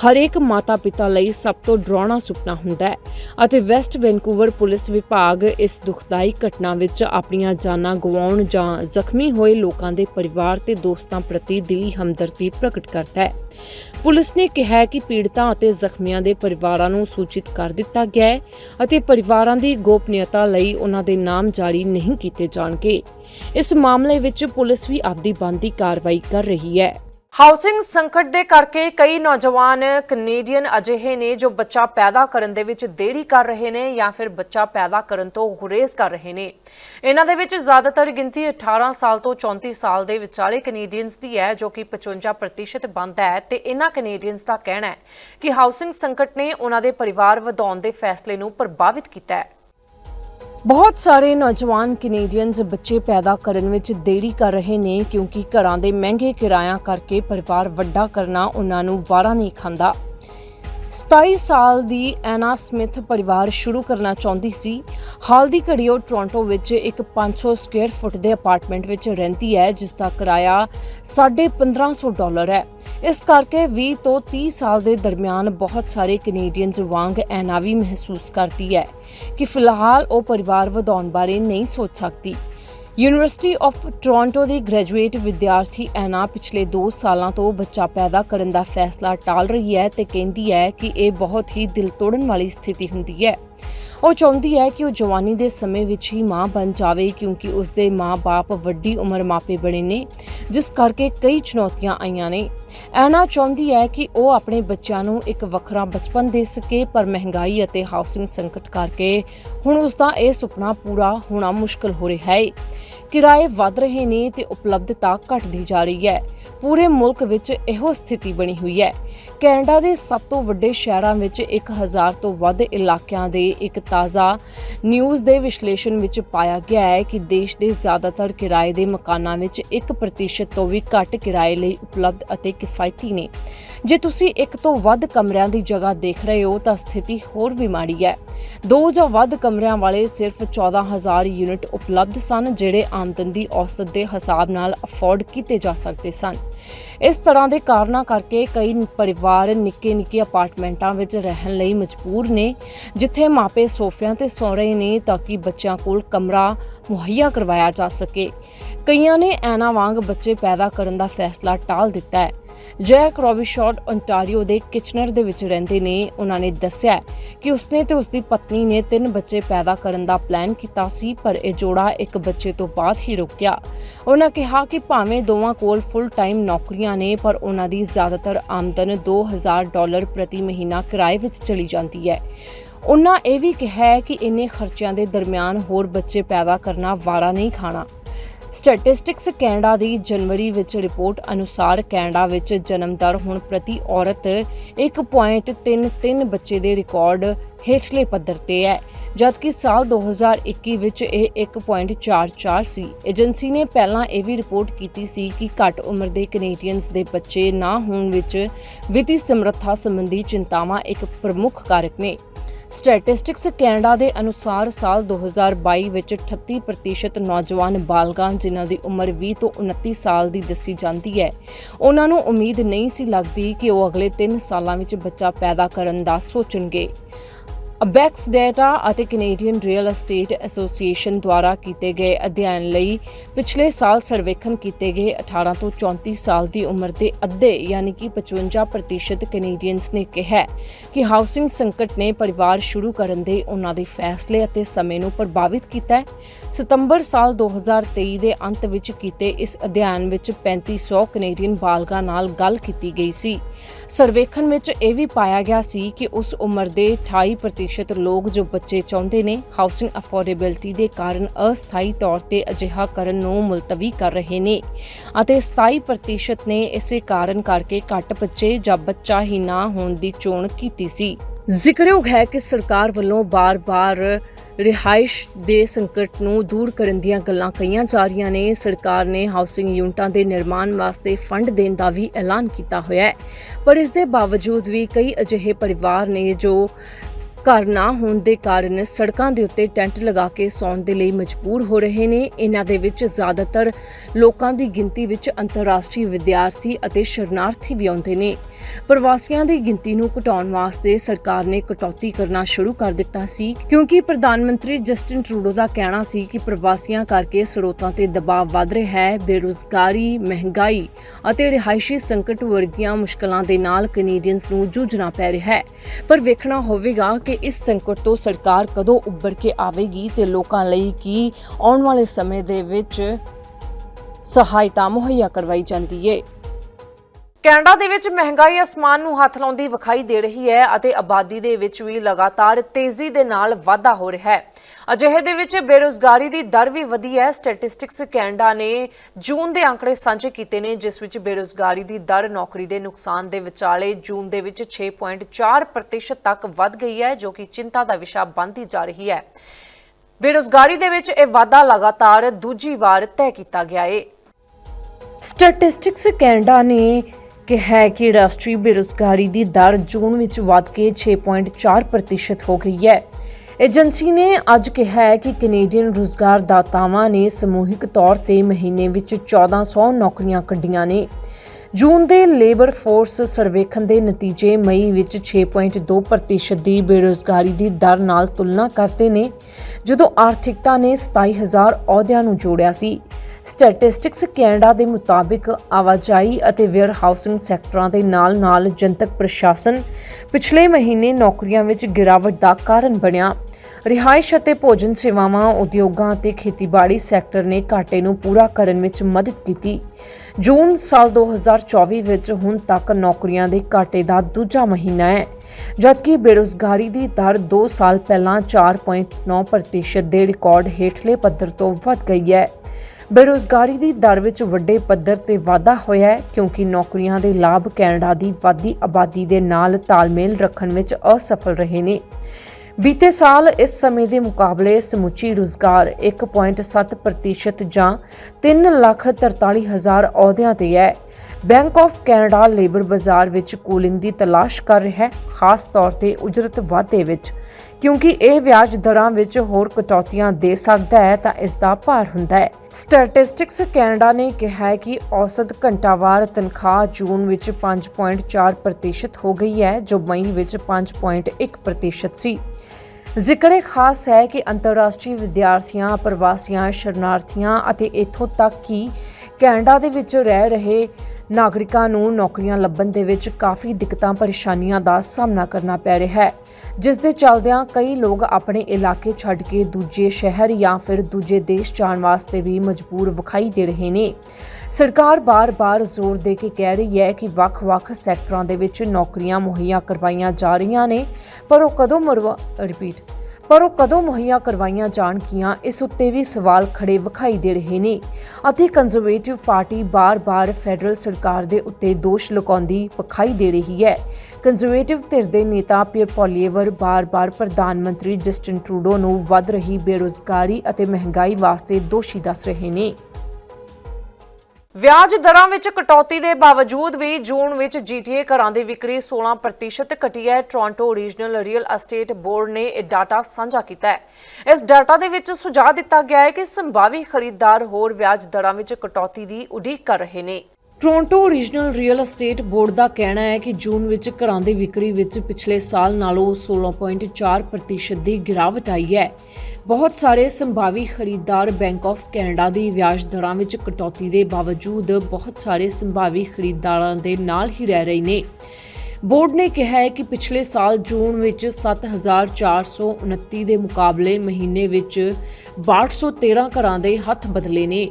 ਹਰੇਕ ਮਾਤਾ-ਪਿਤਾ ਲਈ ਸਭ ਤੋਂ ਡਰਾਉਣਾ ਸੁਪਨਾ ਹੁੰਦਾ ਹੈ ਅਤੇ ਵੈਸਟ ਵੈਨਕੂਵਰ ਪੁਲਿਸ ਵਿਭਾਗ ਇਸ ਦੁਖਦਾਈ ਘਟਨਾ ਵਿੱਚ ਆਪਣੀਆਂ ਜਾਨਾਂ ਗਵਾਉਣ ਜਾਂ ਜ਼ਖਮੀ ਹੋਏ ਲੋਕਾਂ ਦੇ ਪਰਿਵਾਰ ਤੇ ਦੋਸਤਾਂ ਪ੍ਰਤੀ ਦਿਲੀ ਹਮਦਰਦੀ ਪ੍ਰਗਟ ਕਰਦਾ ਹੈ। ਪੁਲਿਸ ਨੇ ਕਿਹਾ ਕਿ ਪੀੜਤਾਂ ਅਤੇ ਜ਼ਖਮੀਆਂ ਦੇ ਪਰਿਵਾਰਾਂ ਨੂੰ ਸੂਚਿਤ ਕਰ ਦਿੱਤਾ ਗਿਆ ਹੈ ਅਤੇ ਪਰਿਵਾਰਾਂ ਦੀ ਗੋਪਨੀਯਤਾ ਲਈ ਉਹਨਾਂ ਦੇ ਨਾਮ ਜਾਰੀ ਨਹੀਂ ਕੀਤੇ ਜਾਣਗੇ। ਇਸ ਮਾਮਲੇ ਵਿੱਚ ਪੁਲਿਸ ਵੀ ਆਪਦੀ ਬਣਦੀ ਕਾਰਵਾਈ ਕਰ ਰਹੀ ਹੈ। ਹਾਊਸਿੰਗ ਸੰਕਟ ਦੇ ਕਰਕੇ ਕਈ ਨੌਜਵਾਨ ਕੈਨੇਡੀਅਨ ਅਜਿਹੇ ਨੇ ਜੋ ਬੱਚਾ ਪੈਦਾ ਕਰਨ ਦੇ ਵਿੱਚ ਦੇਰੀ ਕਰ ਰਹੇ ਨੇ ਜਾਂ ਫਿਰ ਬੱਚਾ ਪੈਦਾ ਕਰਨ ਤੋਂ ਗੁਰੇਜ਼ ਕਰ ਰਹੇ ਨੇ। ਇਹਨਾਂ ਦੇ ਵਿੱਚ ਜ਼ਿਆਦਾਤਰ ਗਿਣਤੀ 18 ਸਾਲ ਤੋਂ 34 ਸਾਲ ਦੇ ਵਿਚਾਲੇ ਕੈਨੇਡੀਅਨਸ ਦੀ ਹੈ, ਜੋ ਕਿ 55% ਬਣਦਾ ਹੈ ਤੇ ਇਹਨਾਂ ਕੈਨੇਡੀਅਨਸ ਦਾ ਕਹਿਣਾ ਹੈ ਕਿ ਹਾਊਸਿੰਗ ਸੰਕਟ ਨੇ ਉਹਨਾਂ ਦੇ ਪਰਿਵਾਰ ਵਧਾਉਣ ਦੇ ਫੈਸਲੇ ਨੂੰ ਪ੍ਰਭਾਵਿਤ ਕੀਤਾ ਹੈ। ਬਹੁਤ ਸਾਰੇ ਨੌਜਵਾਨ ਕੈਨੇਡੀਅਨਸ ਬੱਚੇ ਪੈਦਾ ਕਰਨ ਵਿੱਚ ਦੇਰੀ ਕਰ ਰਹੇ ਨੇ ਕਿਉਂਕਿ ਘਰਾਂ ਦੇ ਮਹਿੰਗੇ ਕਿਰਾਇਆਂ ਕਰਕੇ ਪਰਿਵਾਰ ਵੱਡਾ ਕਰਨਾ ਉਹਨਾਂ ਨੂੰ ਵਾਰਾ ਨਹੀਂ ਖਾਂਦਾ। 27 ਸਾਲ ਦੀ ਐਨਾ ਸਮਿਥ ਪਰਿਵਾਰ ਸ਼ੁਰੂ ਕਰਨਾ ਚਾਹੁੰਦੀ ਸੀ। ਹਾਲ ਦੀ ਘੜੀ ਉਹ ਟੋਰਾਂਟੋ ਵਿੱਚ ਇੱਕ 500 ਸਕੁਅਰ ਫੁੱਟ ਦੇ ਅਪਾਰਟਮੈਂਟ ਵਿੱਚ ਰਹਿੰਦੀ ਹੈ, ਜਿਸ ਦਾ ਕਿਰਾਇਆ 1550 ਡਾਲਰ ਹੈ। ਇਸ ਕਰਕੇ 20 ਤੋਂ 30 ਸਾਲ ਦੇ ਦਰਮਿਆਨ ਬਹੁਤ ਸਾਰੇ ਕੈਨੇਡੀਅਨਸ ਵਾਂਗ ਐਨਾ ਵੀ ਮਹਿਸੂਸ ਕਰਦੀ ਹੈ ਕਿ ਫਿਲਹਾਲ ਉਹ ਪਰਿਵਾਰ ਵਧਾਉਣ ਬਾਰੇ ਨਹੀਂ ਸੋਚ ਸਕਦੀ। ਯੂਨੀਵਰਸਿਟੀ ਆਫ ਟੋਰਾਂਟੋ ਦੀ ਗ੍ਰੈਜੂਏਟ ਵਿਦਿਆਰਥੀ ਐਨਾ ਪਿਛਲੇ 2 ਸਾਲਾਂ ਤੋਂ ਬੱਚਾ ਪੈਦਾ ਕਰਨ ਦਾ ਫੈਸਲਾ ਟਾਲ ਰਹੀ ਹੈ ਤੇ ਕਹਿੰਦੀ ਹੈ ਕਿ ਇਹ ਬਹੁਤ ਹੀ ਦਿਲ ਤੋੜਨ ਵਾਲੀ ਸਥਿਤੀ ਹੁੰਦੀ ਹੈ। ਉਹ ਚਾਹੁੰਦੀ ਹੈ ਕਿ ਉਹ ਜਵਾਨੀ ਦੇ ਸਮੇਂ ਵਿੱਚ ਹੀ ਮਾਂ ਬਣ ਜਾਵੇ, ਕਿਉਂਕਿ ਉਸ ਦੇ ਮਾਂ-ਬਾਪ ਵੱਡੀ ਉਮਰ ਮਾਪੇ ਬਣੇ ਨੇ, ਜਿਸ ਕਰਕੇ ਕਈ ਚੁਣੌਤੀਆਂ ਆਈਆਂ ਨੇ। ਐਨਾ ਚਾਹੁੰਦੀ ਹੈ ਕਿ ਉਹ ਆਪਣੇ ਬੱਚਿਆਂ ਨੂੰ ਇੱਕ ਵੱਖਰਾ ਬਚਪਨ ਦੇ ਸਕੇ, ਪਰ ਮਹਿੰਗਾਈ ਅਤੇ ਹਾਊਸਿੰਗ ਸੰਕਟ ਕਰਕੇ ਹੁਣ ਉਸ ਦਾ ਇਹ ਸੁਪਨਾ ਪੂਰਾ ਹੋਣਾ ਮੁਸ਼ਕਲ ਹੋ ਰਿਹਾ ਹੈ। ਕਿਰਾਏ ਵਧ ਰਹੇ ਨੇ ਤੇ ਉਪਲਬਧਤਾ ਘਟਦੀ ਜਾ ਰਹੀ ਹੈ। ਪੂਰੇ ਮੁਲਕ ਵਿੱਚ ਇਹੋ ਸਥਿਤੀ ਬਣੀ ਹੋਈ ਹੈ। ਕੈਨੇਡਾ ਦੇ ਸਭ ਤੋਂ ਵੱਡੇ ਸ਼ਹਿਰਾਂ ਵਿੱਚ 1000 ਤੋਂ ਵੱਧ ਇਲਾਕਿਆਂ ਦੇ ਇੱਕ ਤਾਜ਼ਾ ਨਿਊਜ਼ ਦੇ ਵਿਸ਼ਲੇਸ਼ਣ ਵਿੱਚ ਪਾਇਆ ਗਿਆ ਹੈ ਕਿ ਦੇਸ਼ ਦੇ ਜ਼ਿਆਦਾਤਰ ਕਿਰਾਏ ਦੇ ਮਕਾਨਾਂ ਵਿੱਚ 1% ਤੋਂ ਵੀ ਘੱਟ ਕਿਰਾਏ ਲਈ ਉਪਲਬਧ ਅਤੇ ਕਿਫਾਇਤੀ ਨੇ। ਜੇ ਤੁਸੀਂ ਇੱਕ ਤੋਂ ਵੱਧ ਕਮਰਿਆਂ ਦੀ ਜਗ੍ਹਾ ਦੇਖ ਰਹੇ ਹੋ ਤਾਂ ਸਥਿਤੀ ਹੋਰ ਵੀ ਮਾੜੀ ਹੈ। ਦੋ ਜਾਂ ਵੱਧ ਕਮਰਿਆਂ ਵਾਲੇ ਸਿਰਫ 14000 ਯੂਨਿਟ ਉਪਲਬਧ ਸਨ, ਜਿਹੜੇ ਆਮਦਨ ਦੀ ਔਸਤ ਦੇ ਹਿਸਾਬ ਨਾਲ ਅਫੋਰਡ ਕੀਤੇ ਜਾ ਸਕਦੇ ਸਨ। ਇਸ ਤਰ੍ਹਾਂ ਦੇ ਕਾਰਨਾਂ ਕਰਕੇ ਕਈ ਪਰਿਵਾਰ ਨਿੱਕੇ-ਨਿੱਕੇ ਅਪਾਰਟਮੈਂਟਾਂ ਵਿੱਚ ਰਹਿਣ ਲਈ ਮਜਬੂਰ ਨੇ, ਜਿੱਥੇ ਮਾਪੇ ਸੋਫਿਆਂ ਤੇ ਸੌ ਰਹੇ ਨੇ ਤਾਂ ਕਿ ਬੱਚਿਆਂ ਕੋਲ ਕਮਰਾ ਮੁਹੱਈਆ ਕਰਵਾਇਆ ਜਾ ਸਕੇ। ਕਈਆਂ ਨੇ ਐਨਾ ਵਾਂਗ ਬੱਚੇ ਪੈਦਾ ਕਰਨ ਦਾ ਫੈਸਲਾ ਟਾਲ ਦਿੱਤਾ ਹੈ। ਜੈਕ ਰੋਬਿਸ਼ਾਰਟ ontario ਦੇ ਕਿਚਨਰ ਦੇ ਵਿੱਚ ਰਹਿੰਦੇ ਨੇ। ਉਹਨਾਂ ਨੇ ਦੱਸਿਆ ਕਿ ਉਸਨੇ ਤੇ ਉਸਦੀ ਪਤਨੀ ਨੇ ਤਿੰਨ ਬੱਚੇ ਪੈਦਾ ਕਰਨ ਦਾ ਪਲਾਨ ਕੀਤਾ ਸੀ, ਪਰ ਇਹ ਜੋੜਾ ਇੱਕ ਬੱਚੇ ਤੋਂ ਬਾਅਦ ਹੀ ਰੁਕ ਗਿਆ ਉਹਨਾਂ ਕਿਹਾ ਕਿ ਭਾਵੇਂ ਦੋਵਾਂ ਕੋਲ ਫੁੱਲ ਟਾਈਮ ਨੌਕਰੀਆਂ ਨੇ, ਪਰ ਉਹਨਾਂ ਦੀ ਜ਼ਿਆਦਾਤਰ ਆਮਦਨ 2000 ਡਾਲਰ ਪ੍ਰਤੀ ਮਹੀਨਾ ਕਿਰਾਏ ਵਿੱਚ ਚਲੀ ਜਾਂਦੀ ਹੈ। ਉਹਨਾਂ ਇਹ ਵੀ ਕਿਹਾ ਹੈ ਕਿ ਇੰਨੇ ਖਰਚਿਆਂ ਦੇ ਦਰਮਿਆਨ ਹੋਰ ਬੱਚੇ ਪੈਦਾ ਕਰਨਾ ਵਾਰਾ ਨਹੀਂ ਖਾਣਾ। ਸਟੈਟਿਸਟਿਕਸ ਕੈਨੇਡਾ ਦੀ ਜਨਵਰੀ ਵਿੱਚ ਰਿਪੋਰਟ ਅਨੁਸਾਰ ਕੈਨੇਡਾ ਵਿੱਚ ਜਨਮ ਦਰ ਹੁਣ ਪ੍ਰਤੀ ਔਰਤ 1.33 ਬੱਚੇ ਦੇ ਰਿਕਾਰਡ ਹੇਠਲੇ ਪੱਧਰ ਤੇ ਹੈ, ਜਦਕਿ ਸਾਲ 2021 ਵਿੱਚ ਇਹ 1.44 ਸੀ। ਏਜੰਸੀ ਨੇ ਪਹਿਲਾਂ ਇਹ ਵੀ ਰਿਪੋਰਟ ਕੀਤੀ ਸੀ ਕਿ ਘੱਟ ਉਮਰ ਦੇ ਕੈਨੇਡੀਅਨਸ ਦੇ ਬੱਚੇ ਨਾ ਹੋਣ ਵਿੱਚ ਵਿੱਤੀ ਸਮਰੱਥਾ ਸੰਬੰਧੀ ਚਿੰਤਾਵਾਂ ਇੱਕ ਪ੍ਰਮੁੱਖ ਕਾਰਕ ਨੇ। ਸਟੈਟਿਸਟਿਕਸ ਕੈਨੇਡਾ ਦੇ ਅਨੁਸਾਰ ਸਾਲ 2022 ਵਿੱਚ 38% ਨੌਜਵਾਨ ਬਾਲਗਾਂ, ਜਿਨ੍ਹਾਂ ਦੀ ਉਮਰ 20 ਤੋਂ 29 ਸਾਲ ਦੀ ਦੱਸੀ ਜਾਂਦੀ ਹੈ। ਉਹਨਾਂ ਨੂੰ ਉਮੀਦ ਨਹੀਂ ਸੀ ਲੱਗਦੀ ਕਿ ਉਹ ਅਗਲੇ 3 ਸਾਲਾਂ ਵਿੱਚ ਬੱਚਾ ਪੈਦਾ ਕਰਨ ਦਾ ਸੋਚਣਗੇ। ਅਬੈਕਸ ਡਾਟਾ ਅਤੇ ਕੈਨੇਡੀਅਨ ਰੀਅਲ ਅਸਟੇਟ ਐਸੋਸੀਏਸ਼ਨ ਦੁਆਰਾ ਕੀਤੇ ਗਏ ਅਧਿਐਨ ਲਈ ਪਿਛਲੇ ਸਾਲ ਸਰਵੇਖਣ ਕੀਤੇ ਗਏ 18 ਤੋਂ 34 ਸਾਲ ਦੀ ਉਮਰ ਦੇ ਅੱਧੇ ਯਾਨੀ ਕਿ 55% ਕੈਨੇਡੀਅਨਸ ਨੇ ਕਿਹਾ ਕਿ ਹਾਊਸਿੰਗ ਸੰਕਟ ਨੇ ਪਰਿਵਾਰ ਸ਼ੁਰੂ ਕਰਨ ਦੇ ਉਹਨਾਂ ਦੇ ਫੈਸਲੇ ਅਤੇ ਸਮੇਂ ਨੂੰ ਪ੍ਰਭਾਵਿਤ ਕੀਤਾ ਹੈ। ਸਤੰਬਰ ਸਾਲ 2023 ਦੇ ਅੰਤ ਵਿੱਚ ਕੀਤੇ ਇਸ ਅਧਿਐਨ ਵਿੱਚ 3500 ਕੈਨੇਡੀਅਨ ਬਾਲਗਾਂ ਨਾਲ ਗੱਲ ਕੀਤੀ ਗਈ ਸੀ। ਸਰਵੇਖਣ ਵਿੱਚ ਇਹ ਵੀ ਪਾਇਆ ਗਿਆ ਸੀ ਕਿ ਉਸ ਉਮਰ ਦੇ 28% ਲੋਕ ਜੋ ਬੱਚੇ ਚਾਹੁੰਦੇ ਨੇ ਹਾਊਸਿੰਗ ਅਫੋਰਡੇਬਿਲਟੀ ਦੇ ਕਾਰਨ ਅਸਥਾਈ ਤੌਰ ਤੇ ਅਜਿਹਾ ਕਰਨ ਨੂੰ ਮੁਲਤਵੀ ਕਰ ਰਹੇ ਨੇ ਅਤੇ 27% ਨੇ ਇਸੇ ਕਾਰਨ ਕਰਕੇ ਘੱਟ ਬੱਚੇ ਜਾਂ ਬੱਚਾ ਹੀ ਨਾ ਹੋਣ ਦੀ ਚੋਣ ਕੀਤੀ ਸੀ। ਜ਼ਿਕਰਯੋਗ ਹੈ ਕਿ ਸਰਕਾਰ ਵੱਲੋਂ ਬਾਰ-ਬਾਰ ਰਿਹਾਇਸ਼ ਦੇ ਸੰਕਟ ਨੂੰ ਦੂਰ ਕਰਨ ਦੀਆਂ ਗੱਲਾਂ ਕਹੀਆਂ ਜਾ ਰਹੀਆਂ ਨੇ। ਸਰਕਾਰ ਨੇ ਹਾਊਸਿੰਗ ਯੂਨਿਟਾਂ ਦੇ ਨਿਰਮਾਣ ਵਾਸਤੇ ਫੰਡ ਦੇਣ ਦਾ ਵੀ ਐਲਾਨ ਕੀਤਾ ਹੋਇਆ ਹੈ। ਪਰ ਇਸ ਦੇ ਬਾਵਜੂਦ ਵੀ ਕਈ ਅਜਿਹੇ ਪਰਿਵਾਰ ਨੇ ਜੋ ਘਰ ਨਾ ਹੋਣ ਦੇ ਕਾਰਨ ਸੜਕਾਂ ਦੇ ਉੱਤੇ ਟੈਂਟ ਲਗਾ ਕੇ ਸੌਣ ਦੇ ਲਈ ਮਜਬੂਰ ਹੋ ਰਹੇ ਨੇ। ਇਹਨਾਂ ਦੇ ਵਿੱਚ ਜ਼ਿਆਦਾਤਰ ਲੋਕਾਂ ਦੀ ਗਿਣਤੀ ਵਿੱਚ ਅੰਤਰਰਾਸ਼ਟਰੀ ਵਿਦਿਆਰਥੀ ਅਤੇ ਸ਼ਰਨਾਰਥੀ ਵੀ ਆਉਂਦੇ ਨੇ। ਪ੍ਰਵਾਸੀਆਂ ਦੀ ਗਿਣਤੀ ਨੂੰ ਘਟਾਉਣ ਵਾਸਤੇ ਸਰਕਾਰ ਨੇ ਕਟੌਤੀ ਕਰਨਾ ਸ਼ੁਰੂ ਕਰ ਦਿੱਤਾ ਸੀ, ਕਿਉਂਕਿ ਪ੍ਰਧਾਨ ਮੰਤਰੀ ਜਸਟਿਨ ਟਰੂਡੋ ਦਾ ਕਹਿਣਾ ਸੀ ਕਿ ਪ੍ਰਵਾਸੀਆਂ ਕਰਕੇ ਸਰੋਤਾਂ ਤੇ ਦਬਾਅ ਵੱਧ ਰਿਹਾ ਹੈ, ਬੇਰੁਜ਼ਗਾਰੀ, ਮਹਿੰਗਾਈ ਅਤੇ ਰਿਹਾਇਸ਼ੀ ਸੰਕਟ ਵਰਗੀਆਂ ਮੁਸ਼ਕਲਾਂ ਦੇ ਨਾਲ ਕੈਨੇਡੀਅਨਸ ਨੂੰ ਜੂਝਣਾ ਪੈ ਰਿਹਾ ਹੈ। ਪਰ ਵੇਖਣਾ ਹੋਵੇਗਾ ਕਿ ਇਸ ਸੰਕਟ ਤੋਂ ਸਰਕਾਰ ਕਦੋਂ ਉੱਭਰ ਕੇ ਆਵੇਗੀ ਤੇ ਲੋਕਾਂ ਲਈ ਕੀ ਆਉਣ ਵਾਲੇ ਸਮੇਂ ਦੇ ਵਿੱਚ ਸਹਾਇਤਾ ਮੁਹੱਈਆ ਕਰਵਾਈ ਜਾਂਦੀ ਹੈ ਕੈਨੇਡਾ ਦੇ ਵਿੱਚ ਮਹਿੰਗਾਈ ਅਸਮਾਨ ਨੂੰ ਹੱਥ ਲਾਉਂਦੀ ਵਿਖਾਈ ਦੇ ਰਹੀ ਹੈ ਅਤੇ ਆਬਾਦੀ ਦੇ ਵਿੱਚ ਵੀ ਲਗਾਤਾਰ ਤੇਜ਼ੀ ਦੇ ਨਾਲ ਵਾਧਾ ਹੋ ਰਿਹਾ ਹੈ। ਅਜਿਹੇ ਦੇ ਵਿੱਚ ਬੇਰੋਜ਼ਗਾਰੀ ਦੀ ਦਰ ਵੀ ਵਧੀ ਹੈ। ਸਟੈਟਿਸਟਿਕਸ ਕੈਨੇਡਾ ਨੇ ਜੂਨ ਦੇ ਅੰਕੜੇ ਸਾਂਝੇ ਕੀਤੇ ਨੇ, ਜਿਸ ਵਿੱਚ ਬੇਰੋਜ਼ਗਾਰੀ ਦੀ ਦਰ ਨੌਕਰੀ ਦੇ ਨੁਕਸਾਨ ਦੇ ਵਿਚਾਲੇ ਜੂਨ ਦੇ ਵਿੱਚ 6.4% ਤੱਕ ਵੱਧ ਗਈ ਹੈ, ਜੋ ਕਿ ਚਿੰਤਾ ਦਾ ਵਿਸ਼ਾ ਬਣਦੀ ਜਾ ਰਹੀ ਹੈ। ਬੇਰੋਜ਼ਗਾਰੀ ਦੇ ਵਿੱਚ ਇਹ ਵਾਧਾ ਲਗਾਤਾਰ ਦੂਜੀ ਵਾਰ ਤੈਅ ਕੀਤਾ ਗਿਆ ਹੈ ਸਟੈਟਿਸਟਿਕਸ ਕੈਨੇਡਾ ਨੇ ਕਿਹਾ ਕਿ ਰਾਸ਼ਟਰੀ ਬੇਰੁਜ਼ਗਾਰੀ ਦੀ ਦਰ ਜੂਨ ਵਿੱਚ ਵਧ ਕੇ 6.4% ਹੋ ਗਈ ਹੈ। ਏਜੰਸੀ ਨੇ ਅੱਜ ਕਿਹਾ ਹੈ ਕਿ ਕੈਨੇਡੀਅਨ ਰੁਜ਼ਗਾਰ ਦਾਤਾਵਾਂ ਨੇ ਸਮੂਹਿਕ ਤੌਰ ਤੇ ਮਹੀਨੇ ਵਿੱਚ 1400 ਨੌਕਰੀਆਂ ਕੱਢੀਆਂ ਨੇ। ਜੂਨ ਦੇ ਲੇਬਰ ਫੋਰਸ ਸਰਵੇਖਣ ਦੇ ਨਤੀਜੇ ਮਈ ਵਿੱਚ 6.2% ਦੀ ਬੇਰੁਜ਼ਗਾਰੀ ਦੀ ਦਰ ਨਾਲ ਤੁਲਨਾ ਕਰਦੇ ਨੇ, ਜਦੋਂ ਆਰਥਿਕਤਾ ਨੇ 27000 ਅਹੁਦਿਆਂ ਨੂੰ ਜੋੜਿਆ ਸੀ। ਸਟੈਟਿਸਟਿਕਸ ਕੈਨੇਡਾ ਦੇ ਮੁਤਾਬਿਕ ਆਵਾਜਾਈ ਅਤੇ ਵੇਅਰ ਹਾਊਸਿੰਗ ਸੈਕਟਰਾਂ ਦੇ ਨਾਲ-ਨਾਲ ਜਨਤਕ ਪ੍ਰਸ਼ਾਸਨ ਪਿਛਲੇ ਮਹੀਨੇ ਨੌਕਰੀਆਂ ਵਿੱਚ ਗਿਰਾਵਟ ਦਾ ਕਾਰਨ ਬਣਿਆ। ਰਿਹਾਇਸ਼ ਅਤੇ ਭੋਜਨ ਸੇਵਾਵਾਂ ਉਦਯੋਗਾਂ ਅਤੇ ਖੇਤੀਬਾੜੀ ਸੈਕਟਰ ਨੇ ਘਾਟੇ ਨੂੰ ਪੂਰਾ ਕਰਨ ਵਿੱਚ ਮਦਦ ਕੀਤੀ। ਜੂਨ ਸਾਲ 2024 ਵਿੱਚ ਹੁਣ ਤੱਕ ਨੌਕਰੀਆਂ ਦੇ ਘਾਟੇ ਦਾ ਦੂਜਾ ਮਹੀਨਾ ਹੈ, ਜਦਕਿ ਬੇਰੁਜ਼ਗਾਰੀ ਦੀ ਦਰ 2 ਸਾਲ ਪਹਿਲਾਂ 4.9% ਦੇ ਰਿਕਾਰਡ ਹੇਠਲੇ ਪੱਧਰ ਤੋਂ ਵੱਧ ਗਈ ਹੈ। ਬੇਰੁਜ਼ਗਾਰੀ ਦੀ ਦਰ ਵਿੱਚ ਵੱਡੇ ਪੱਧਰ ਤੇ ਵਾਧਾ ਹੋਇਆ ਹੈ, ਕਿਉਂਕਿ ਨੌਕਰੀਆਂ ਦੇ ਲਾਭ ਕੈਨੇਡਾ ਦੀ ਵਾਧੀ ਆਬਾਦੀ ਦੇ ਨਾਲ ਤਾਲਮੇਲ ਰੱਖਣ ਵਿੱਚ ਅਸਫਲ ਰਹੇ ਨੇ। ਬੀਤੇ ਸਾਲ ਇਸ ਸਮੇਂ ਦੇ ਮੁਕਾਬਲੇ ਸਮੁੱਚੀ ਰੁਜ਼ਗਾਰ 1.7% ਜਾਂ 343000 ਅਹੁਦਿਆਂ ਤੇ ਹੈ। ਬੈਂਕ ਆਫ ਕੈਨੇਡਾ ਲੇਬਰ ਬਾਜ਼ਾਰ ਵਿੱਚ ਕੂਲਿੰਗ ਦੀ ਤਲਾਸ਼ ਕਰ ਰਿਹਾ ਹੈ, ਖਾਸ ਤੌਰ ਤੇ ਉਜਰਤ ਵਾਧੇ ਵਿੱਚ। ਕਿਉਂਕਿ ਇਹ ਵਿਆਜ ਦਰਾਂ ਵਿੱਚ ਹੋਰ ਕਟੌਤੀਆਂ ਦੇ ਸਕਦਾ ਹੈ ਤਾਂ ਇਸ ਦਾ ਭਾਰ ਹੁੰਦਾ ਹੈ। ਸਟੈਟਿਸਟਿਕਸ ਕੈਨੇਡਾ ਨੇ ਕਿਹਾ ਹੈ ਕਿ ਔਸਤ ਘੰਟਾਵਾਰ ਤਨਖਾਹ ਜੂਨ ਵਿੱਚ 5.4% ਹੋ ਗਈ ਹੈ, ਜੋ ਮਈ ਵਿੱਚ 5.1% ਸੀ। ਜ਼ਿਕਰ ਇਹ ਖਾਸ ਹੈ ਕਿ ਅੰਤਰਰਾਸ਼ਟਰੀ ਵਿਦਿਆਰਥੀਆਂ, ਪ੍ਰਵਾਸੀਆਂ, ਸ਼ਰਨਾਰਥੀਆਂ ਅਤੇ ਇੱਥੋਂ ਤੱਕ ਕਿ ਕੈਨੇਡਾ ਦੇ ਵਿੱਚ ਰਹਿ ਰਹੇ ਨਾਗਰਿਕਾਂ ਨੂੰ ਨੌਕਰੀਆਂ ਲੱਭਣ ਦੇ ਵਿੱਚ ਕਾਫੀ ਦਿੱਕਤਾਂ, ਪਰੇਸ਼ਾਨੀਆਂ ਦਾ ਸਾਹਮਣਾ ਕਰਨਾ ਪੈ ਰਿਹਾ ਹੈ, ਜਿਸ ਦੇ ਚਲਦਿਆਂ ਕਈ ਲੋਕ ਆਪਣੇ ਇਲਾਕੇ ਛੱਡ ਕੇ ਦੂਜੇ ਸ਼ਹਿਰ ਜਾਂ ਫਿਰ ਦੂਜੇ ਦੇਸ਼ ਜਾਣ ਵਾਸਤੇ ਵੀ ਮਜਬੂਰ ਵਿਖਾਈ ਦੇ ਰਹੇ ਨੇ। ਸਰਕਾਰ ਬਾਰ-ਬਾਰ ਜ਼ੋਰ ਦੇ ਕੇ ਕਹਿ ਰਹੀ ਹੈ ਕਿ ਵੱਖ-ਵੱਖ ਸੈਕਟਰਾਂ ਦੇ ਵਿੱਚ ਨੌਕਰੀਆਂ ਮੁਹੱਈਆ ਕਰਵਾਈਆਂ ਜਾ ਰਹੀਆਂ ਨੇ, ਪਰ ਉਹ ਕਦੋਂ ਮਰਵਾ ਰਿਪੀਟ ਪਰ ਉਹ ਕਦੋਂ ਮੁਹੱਈਆ ਕਰਵਾਈਆਂ ਜਾਣਗੀਆਂ, ਇਸ ਉੱਤੇ ਵੀ ਸਵਾਲ ਖੜੇ ਵਿਖਾਈ ਦੇ ਰਹੇ ਨੇ। ਅਤੇ ਕੰਜ਼ਰਵੇਟਿਵ ਪਾਰਟੀ ਬਾਰ-ਬਾਰ ਫੈਡਰਲ ਸਰਕਾਰ ਦੇ ਉੱਤੇ ਦੋਸ਼ ਲਗਾਉਂਦੀ ਵਿਖਾਈ ਦੇ ਰਹੀ ਹੈ। ਕੰਜ਼ਰਵੇਟਿਵ ਧਿਰ ਦੇ ਨੇਤਾ ਪੀਅਰ ਪੋਲੀਏਵਰ ਬਾਰ-ਬਾਰ ਪ੍ਰਧਾਨ ਮੰਤਰੀ ਜਸਟਿਨ ਟਰੂਡੋ ਨੂੰ ਵੱਧ ਰਹੀ ਬੇਰੁਜ਼ਗਾਰੀ ਅਤੇ ਮਹਿੰਗਾਈ ਵਾਸਤੇ ਦੋਸ਼ੀ ਦੱਸ ਰਹੇ ਨੇ। ਵਿਆਜ ਦਰਾਂ ਵਿੱਚ ਕਟੌਤੀ ਦੇ ਬਾਵਜੂਦ ਵੀ ਜੂਨ ਵਿੱਚ ਜੀਟੀਏ ਘਰਾਂ ਦੀ ਵਿਕਰੀ 16% ਘਟੀ ਹੈ। Toronto regional real estate board ਨੇ ਇਹ ਡਾਟਾ ਸਾਂਝਾ ਕੀਤਾ ਹੈ। ਇਸ ਡਾਟਾ ਦੇ ਵਿੱਚ ਸੁਝਾਅ ਦਿੱਤਾ ਗਿਆ ਹੈ ਕਿ ਸੰਭਾਵੀ ਖਰੀਦਦਾਰ ਹੋਰ ਵਿਆਜ ਦਰਾਂ ਵਿੱਚ ਕਟੌਤੀ ਦੀ ਉਡੀਕ ਕਰ ਰਹੇ ਨੇ। Toronto regional real estate board ਦਾ ਕਹਿਣਾ ਹੈ ਕਿ ਜੂਨ ਵਿੱਚ ਘਰਾਂ ਦੀ ਵਿਕਰੀ ਵਿੱਚ ਪਿਛਲੇ ਸਾਲ ਨਾਲੋਂ 16.4% ਦੀ ਗਿਰਾਵਟ ਆਈ ਹੈ। ਬਹੁਤ ਸਾਰੇ ਸੰਭਾਵੀ ਖਰੀਦਦਾਰ ਬੈਂਕ ਆਫ ਕੈਨੇਡਾ ਦੀ ਵਿਆਜ ਦਰਾਂ ਵਿੱਚ ਕਟੌਤੀ ਦੇ ਬਾਵਜੂਦ ਬਹੁਤ ਸਾਰੇ ਸੰਭਾਵੀ ਖਰੀਦਦਾਰਾਂ ਦੇ ਨਾਲ ਹੀ ਰਹਿ ਰਹੇ ਨੇ। ਬੋਰਡ ਨੇ ਕਿਹਾ ਹੈ ਕਿ ਪਿਛਲੇ ਸਾਲ ਜੂਨ ਵਿੱਚ 7429 ਦੇ ਮੁਕਾਬਲੇ ਮਹੀਨੇ ਵਿੱਚ 6213 ਘਰਾਂ ਦੇ ਹੱਥ ਬਦਲੇ ਨੇ।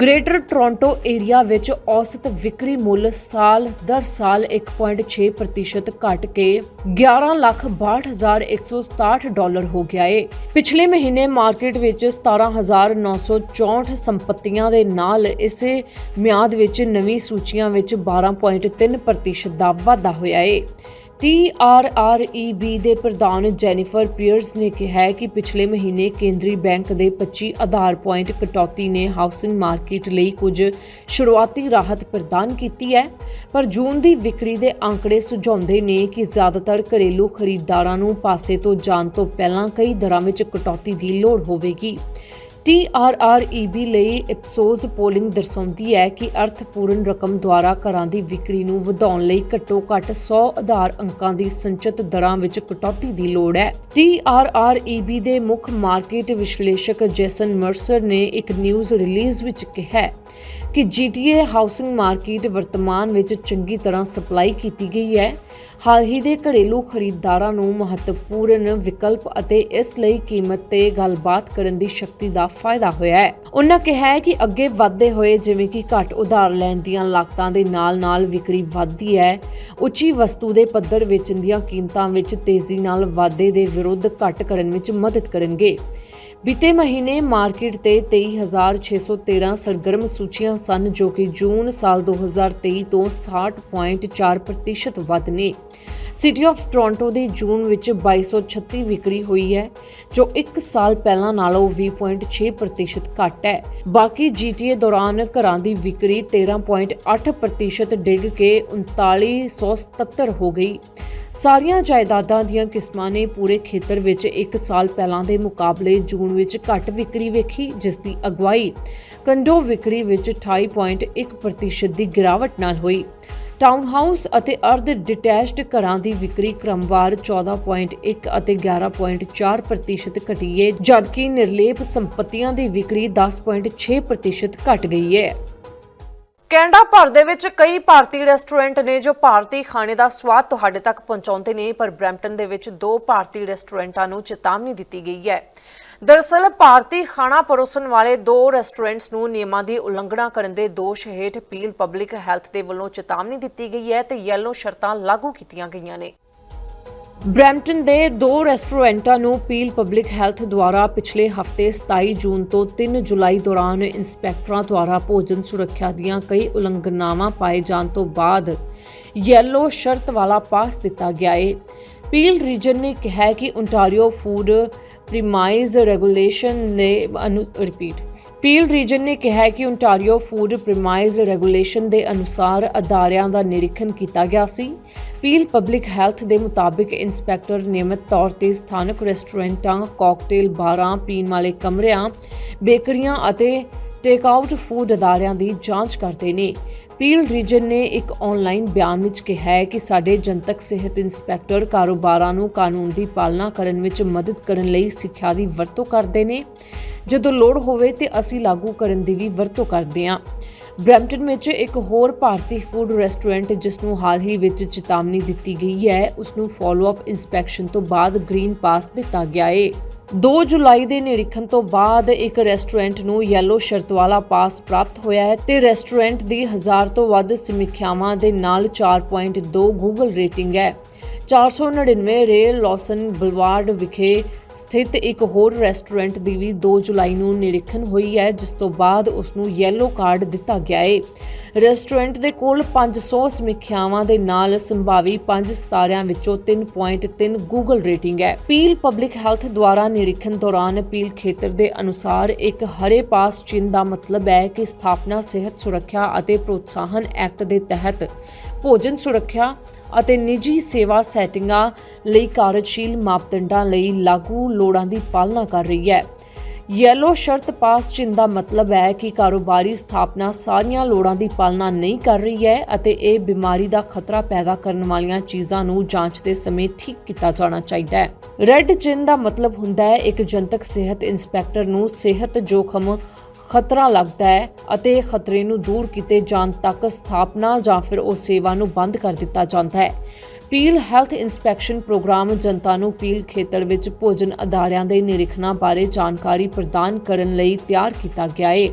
ਗ੍ਰੇਟਰ ਟੋਰਾਂਟੋ ਏਰੀਆ ਵਿੱਚ ਔਸਤ ਵਿਕਰੀ ਮੁੱਲ ਸਾਲ ਦਰ ਸਾਲ 1.6% ਘਟ ਕੇ 11,62,167 ਡਾਲਰ ਹੋ ਗਿਆ ਏ। ਪਿਛਲੇ ਮਹੀਨੇ ਮਾਰਕੀਟ ਵਿੱਚ 17964 ਸੰਪਤੀਆਂ ਦੇ ਨਾਲ ਇਸੇ ਮਿਆਦ ਵਿੱਚ ਨਵੀਂ ਸੂਚੀਆਂ ਵਿੱਚ 12.3% ਦਾ ਵਾਧਾ ਹੋਇਆ ਹੈ TRREB ਦੇ ਪ੍ਰਧਾਨ ਜੈਨੀਫਰ ਪੀਅਰਸ ਨੇ ਕਿਹਾ ਕਿ ਪਿਛਲੇ ਮਹੀਨੇ ਕੇਂਦਰੀ ਬੈਂਕ ਦੇ 25 ਆਧਾਰ ਪੁਆਇੰਟ ਕਟੌਤੀ ਨੇ ਹਾਊਸਿੰਗ ਮਾਰਕੀਟ ਲਈ ਕੁਝ ਸ਼ੁਰੂਆਤੀ ਰਾਹਤ ਪ੍ਰਦਾਨ ਕੀਤੀ ਹੈ, ਪਰ ਜੂਨ ਦੀ ਵਿਕਰੀ ਦੇ ਅੰਕੜੇ ਸੁਝਾਉਂਦੇ ਨੇ ਕਿ ਜ਼ਿਆਦਾਤਰ ਘਰੇਲੂ ਖਰੀਦਦਾਰਾਂ ਨੂੰ ਪਾਸੇ ਤੋਂ ਜਾਣ ਤੋਂ ਪਹਿਲਾਂ ਕਈ ਦਰਾਂ ਵਿੱਚ ਕਟੌਤੀ ਦੀ ਲੋੜ ਹੋਵੇਗੀ। TRREB ਲਈ ਇਪਸੋਸ ਪੋਲਿੰਗ ਦਰਸਾਉਂਦੀ ਹੈ ਕਿ ਅਰਥਪੂਰਨ ਰਕਮ ਦੁਆਰਾ ਘਰਾਂ ਦੀ ਵਿਕਰੀ ਨੂੰ ਵਧਾਉਣ ਲਈ ਘੱਟੋ-ਘੱਟ 100 ਆਧਾਰ ਅੰਕਾਂ ਦੀ ਸੰਚਿਤ ਦਰਾਂ ਵਿੱਚ ਕਟੌਤੀ ਦੀ ਲੋੜ ਹੈ। TRREB ਦੇ ਮੁੱਖ ਮਾਰਕੀਟ ਵਿਸ਼ਲੇਸ਼ਕ ਜੇਸਨ ਮਰਸਰ ਨੇ ਇੱਕ ਨਿਊਜ਼ ਰਿਲੀਜ਼ ਵਿੱਚ ਕਿਹਾ ਹੈ ਕਿ GTA ਹਾਊਸਿੰਗ ਮਾਰਕੀਟ ਵਰਤਮਾਨ ਵਿੱਚ ਚੰਗੀ ਤਰ੍ਹਾਂ ਸਪਲਾਈ ਕੀਤੀ ਗਈ ਹੈ। ਹਾਲ ਹੀ ਦੇ ਘਰੇਲੂ ਖਰੀਦਦਾਰਾਂ ਨੂੰ ਮਹੱਤਵਪੂਰਨ ਵਿਕਲਪ ਅਤੇ ਇਸ ਲਈ ਕੀਮਤ ਤੇ ਗੱਲਬਾਤ ਕਰਨ ਦੀ ਸ਼ਕਤੀ ਦਾ ਫਾਇਦਾ ਹੋਇਆ ਹੈ। ਉਹਨਾਂ ਕਿਹਾ ਹੈ ਕਿ ਅੱਗੇ ਵਧਦੇ ਹੋਏ ਜਿਵੇਂ ਕਿ ਘੱਟ ਉਧਾਰ ਲੈਣ ਦੀਆਂ ਲਾਗਤਾਂ ਦੇ ਨਾਲ-ਨਾਲ ਵਿਕਰੀ ਵਧਦੀ ਹੈ, ਉੱਚੀ ਵਸਤੂ ਦੇ ਪੱਧਰ ਵੇਚਣ ਦੀਆਂ ਕੀਮਤਾਂ ਵਿੱਚ ਤੇਜ਼ੀ ਨਾਲ ਵਾਧੇ ਦੇ ਵਿਰੁੱਧ ਘਟ ਕਰਨ ਵਿੱਚ ਮਦਦ ਕਰਨਗੇ। ਬੀਤੇ ਮਹੀਨੇ ਮਾਰਕੀਟ ਤੇ 23613 ਸਰਗਰਮ ਸੂਚੀਆਂ ਸਨ ਜੋ ਕਿ ਜੂਨ ਸਾਲ 2023 ਤੋਂ 67.4% ਵੱਧ ਨੇ। ਸਿਟੀ ਆਫ ਟੋਰਾਂਟੋ ਦੀ ਜੂਨ ਵਿੱਚ 2236 ਵਿਕਰੀ ਹੋਈ ਹੈ, ਜੋ 1 ਸਾਲ ਪਹਿਲਾਂ ਨਾਲੋਂ 20.6% ਘੱਟ ਹੈ। ਬਾਕੀ GTA ਦੌਰਾਨ ਘਰਾਂ ਦੀ ਵਿਕਰੀ 13.8% ਡਿੱਗ ਕੇ 3977 ਹੋ ਗਈ। ਸਾਰੀਆਂ ਜਾਇਦਾਦਾਂ ਦੀਆਂ ਕਿਸਮਾਂ ਨੇ ਪੂਰੇ ਖੇਤਰ ਵਿੱਚ 1 ਸਾਲ ਪਹਿਲਾਂ ਦੇ ਮੁਕਾਬਲੇ ਜੂਨ ਵਿੱਚ ਘੱਟ ਵਿਕਰੀ ਵੇਖੀ, ਜਿਸ ਦੀ ਅਗਵਾਈ ਕੰਡੋ ਵਿਕਰੀ ਵਿੱਚ 28.1% ਦੀ ਗਿਰਾਵਟ ਨਾਲ ਹੋਈ। ਟਾਊਨਹਾਊਸ ਅਤੇ ਅਰਧ ਡਿਟੈਚਡ ਘਰਾਂ ਦੀ ਵਿਕਰੀ ਕ੍ਰਮਵਾਰ 14.1 ਅਤੇ 11.4% ਘਟੀ ਹੈ ਜਦਕਿ ਨਿਰਲੇਪ ਸੰਪਤੀਆਂ ਦੀ ਵਿਕਰੀ 10.6% ਘਟ ਗਈ ਹੈ ਕੈਨੇਡਾ ਭਰ ਦੇ ਵਿੱਚ ਕਈ ਭਾਰਤੀ ਰੈਸਟੋਰੈਂਟ ਨੇ ਜੋ ਭਾਰਤੀ ਖਾਣੇ ਦਾ ਸਵਾਦ ਤੁਹਾਡੇ ਤੱਕ ਪਹੁੰਚਾਉਂਦੇ ਨੇ, ਪਰ ਬ੍ਰੈਂਪਟਨ ਦੇ ਵਿੱਚ ਦੋ ਭਾਰਤੀ ਰੈਸਟੋਰੈਂਟਾਂ ਨੂੰ ਚੇਤਾਵਨੀ ਦਿੱਤੀ ਗਈ ਹੈ। ਦਰਅਸਲ ਭਾਰਤੀ ਖਾਣਾ ਪਰੋਸਣ ਵਾਲੇ ਦੋ ਰੈਸਟੋਰੈਂਟਸ ਨੂੰ ਨਿਯਮਾਂ ਦੀ ਉਲੰਘਣਾ ਕਰਨ ਦੇ ਦੋਸ਼ ਹੇਠ ਪੀਲ ਪਬਲਿਕ ਹੈਲਥ ਦੇ ਵੱਲੋਂ ਚੇਤਾਵਨੀ ਦਿੱਤੀ ਗਈ ਹੈ ਤੇ ਯੈਲੋ ਸ਼ਰਤਾਂ ਲਾਗੂ ਕੀਤੀਆਂ ਗਈਆਂ ਨੇ। ਬਰੈਂਪਟਨ ਦੇ ਦੋ ਰੈਸਟੋਰੈਂਟਾਂ ਨੂੰ ਪੀਲ ਪਬਲਿਕ ਹੈਲਥ ਦੁਆਰਾ ਪਿਛਲੇ ਹਫ਼ਤੇ 27 ਜੂਨ ਤੋਂ 3 ਜੁਲਾਈ ਦੌਰਾਨ ਇੰਸਪੈਕਟਰਾਂ ਦੁਆਰਾ ਭੋਜਨ ਸੁਰੱਖਿਆ ਦੀਆਂ ਕਈ ਉਲੰਘਣਾਵਾਂ ਪਾਏ ਜਾਣ ਤੋਂ ਬਾਅਦ ਯੈਲੋ ਸ਼ਰਤ ਵਾਲਾ ਪਾਸ ਦਿੱਤਾ ਗਿਆ ਹੈ ਪੀਲ ਰੀਜਨ ਨੇ ਕਿਹਾ ਕਿ ਓਨਟਾਰੀਓ ਫੂਡ ਪ੍ਰੀਮਾਈਜ਼ ਰੈਗੂਲੇਸ਼ਨ ਨੇ ਰਿਪੀਟ ਪੀਲ ਰੀਜਨ ਨੇ ਕਿਹਾ ਹੈ ਕਿ ਓਨਟਾਰੀਓ ਫੂਡ ਪ੍ਰੀਮਾਈਜ਼ ਰੈਗੂਲੇਸ਼ਨ ਦੇ ਅਨੁਸਾਰ ਅਦਾਰਿਆਂ ਦਾ ਨਿਰੀਖਣ ਕੀਤਾ ਗਿਆ ਸੀ। ਪੀਲ ਪਬਲਿਕ ਹੈਲਥ ਦੇ ਮੁਤਾਬਿਕ ਇੰਸਪੈਕਟਰ ਨਿਯਮਤ ਤੌਰ ਤੇ ਸਥਾਨਕ ਰੈਸਟੋਰੈਂਟਾਂ ਕਾਕਟੇਲ ਬਾਰਾਂ ਪੀਣ ਵਾਲੇ ਕਮਰਿਆਂ, ਬੇਕਰੀਆਂ ਅਤੇ ਟੇਕ ਆਊਟ ਫੂਡ ਅਦਾਰਿਆਂ ਦੀ ਜਾਂਚ ਕਰਦੇ ਨੇ। ਪੀਲ ਰੀਜਨ ਨੇ ਇੱਕ ਆਨਲਾਈਨ ਬਿਆਨ ਵਿੱਚ ਕਿਹਾ ਹੈ ਕਿ ਸਾਡੇ ਜਨਤਕ ਸਿਹਤ ਇੰਸਪੈਕਟਰ ਕਾਰੋਬਾਰਾਂ ਨੂੰ ਕਾਨੂੰਨ ਦੀ ਪਾਲਣਾ ਕਰਨ ਵਿੱਚ ਮਦਦ ਕਰਨ ਲਈ ਸਿੱਖਿਆ ਦੀ ਵਰਤੋਂ ਕਰਦੇ ਨੇ। ਜਦੋਂ ਲੋੜ ਹੋਵੇ ਤੇ ਅਸੀਂ ਲਾਗੂ ਕਰਨ ਦੀ ਵੀ ਵਰਤੋਂ ਕਰਦੇ ਹਾਂ। ਬਰੈਂਪਟਨ ਵਿੱਚ ਇੱਕ ਹੋਰ ਭਾਰਤੀ ਫੂਡ ਰੈਸਟੋਰੈਂਟ ਜਿਸ ਨੂੰ ਹਾਲ ਹੀ ਵਿੱਚ ਚੇਤਾਵਨੀ ਦਿੱਤੀ ਗਈ ਹੈ ਉਸ ਨੂੰ ਫਾਲੋ ਅਪ ਇੰਸਪੈਕਸ਼ਨ ਤੋਂ ਬਾਅਦ ਗ੍ਰੀਨ ਪਾਸ ਦਿੱਤਾ ਗਿਆ ਹੈ 2 ਜੁਲਾਈ ਦੇ ਨਿਰੀਖਣ ਤੋਂ ਬਾਅਦ ਇੱਕ ਰੈਸਟੋਰੈਂਟ ਨੂੰ ਯੈਲੋ ਸ਼ਰਤ ਵਾਲਾ ਪਾਸ ਪ੍ਰਾਪਤ ਹੋਇਆ ਹੈ ਤੇ ਰੈਸਟੋਰੈਂਟ ਦੀ 1000 ਤੋਂ ਵੱਧ ਸਮੀਖਿਆਵਾਂ ਦੇ ਨਾਲ 4.2 ਗੂਗਲ ਰੇਟਿੰਗ ਹੈ। 499 ਰੇਲ ਲੌਸਨ ਬਲਵਾਰਡ ਵਿਖੇ ਸਥਿਤ ਇੱਕ ਹੋਰ ਰੈਸਟੋਰੈਂਟ ਦੀ ਵੀ 2 ਜੁਲਾਈ ਨੂੰ ਨਿਰੀਖਣ ਹੋਈ ਹੈ, ਜਿਸ ਤੋਂ ਬਾਅਦ ਉਸ ਨੂੰ ਯੈਲੋ ਕਾਰਡ ਦਿੱਤਾ ਗਿਆ ਹੈ ਰੈਸਟੋਰੈਂਟ ਦੇ ਕੋਲ 500 ਸਮੀਖਿਆਵਾਂ ਦੇ ਨਾਲ ਸੰਭਾਵੀ 5 ਸਿਤਾਰਿਆਂ ਵਿੱਚੋਂ 3.3 ਗੂਗਲ ਰੇਟਿੰਗ ਹੈ। ਪੀਲ ਪਬਲਿਕ ਹੈਲਥ ਦੁਆਰਾ ਨਿਰੀਖਣ ਦੌਰਾਨ ਪੀਲ ਖੇਤਰ ਦੇ ਅਨੁਸਾਰ ਇੱਕ ਹਰੇ ਪਾਸ ਚਿੰਨ੍ਹ ਦਾ ਮਤਲਬ ਹੈ ਕਿ ਸਥਾਪਨਾ ਸਿਹਤ ਸੁਰੱਖਿਆ ਅਤੇ ਪ੍ਰੋਤਸਾਹਨ ਐਕਟ ਦੇ ਤਹਿਤ ਭੋਜਨ ਸੁਰੱਖਿਆ ਅਤੇ ਨਿੱਜੀ ਸੇਵਾ ਸੈਟਿੰਗਾਂ ਲਈ ਕਾਰਜਸ਼ੀਲ ਮਾਪਦੰਡਾਂ ਲਈ ਲਾਗੂ ਲੋੜਾਂ ਦੀ ਪਾਲਣਾ ਕਰ ਰਹੀ ਹੈ। ਯੈਲੋ ਸ਼ਰਤ ਪਾਸ ਚਿੰਨ੍ਹ ਦਾ ਮਤਲਬ ਹੈ ਕਿ ਕਾਰੋਬਾਰੀ ਸਥਾਪਨਾ ਸਾਰੀਆਂ ਲੋੜਾਂ ਦੀ ਪਾਲਣਾ ਨਹੀਂ ਕਰ ਰਹੀ ਹੈ ਅਤੇ ਇਹ ਬਿਮਾਰੀ ਦਾ ਖਤਰਾ ਪੈਦਾ ਕਰਨ ਵਾਲੀਆਂ ਚੀਜ਼ਾਂ ਨੂੰ ਜਾਂਚ ਦੇ ਸਮੇਂ ਠੀਕ ਕੀਤਾ ਜਾਣਾ ਚਾਹੀਦਾ ਹੈ। ਰੈੱਡ ਚਿੰਨ੍ਹ ਦਾ ਮਤਲਬ ਹੁੰਦਾ ਹੈ ਇੱਕ ਜਨਤਕ ਸਿਹਤ ਇੰਸਪੈਕਟਰ ਨੂੰ ਸਿਹਤ ਜੋਖਮ ਖਤਰਾ ਲੱਗਦਾ ਹੈ ਅਤੇ ਖਤਰੇ ਨੂੰ ਦੂਰ ਕੀਤੇ ਜਾਣ ਤੱਕ ਸਥਾਪਨਾ ਜਾਂ ਫਿਰ ਉਹ ਸੇਵਾ ਨੂੰ ਬੰਦ ਕਰ ਦਿੱਤਾ ਜਾਂਦਾ ਹੈ। ਪੀਲ ਹੈਲਥ ਇਨਸਪੈਕਸ਼ਨ ਪ੍ਰੋਗਰਾਮ ਜਨਤਾ ਨੂੰ ਪੀਲ ਖੇਤਰ ਵਿੱਚ ਭੋਜਨ ਅਦਾਰਿਆਂ ਦੇ ਨਿਰੀਖਣਾਂ ਬਾਰੇ ਜਾਣਕਾਰੀ ਪ੍ਰਦਾਨ ਕਰਨ ਲਈ ਤਿਆਰ ਕੀਤਾ ਗਿਆ ਹੈ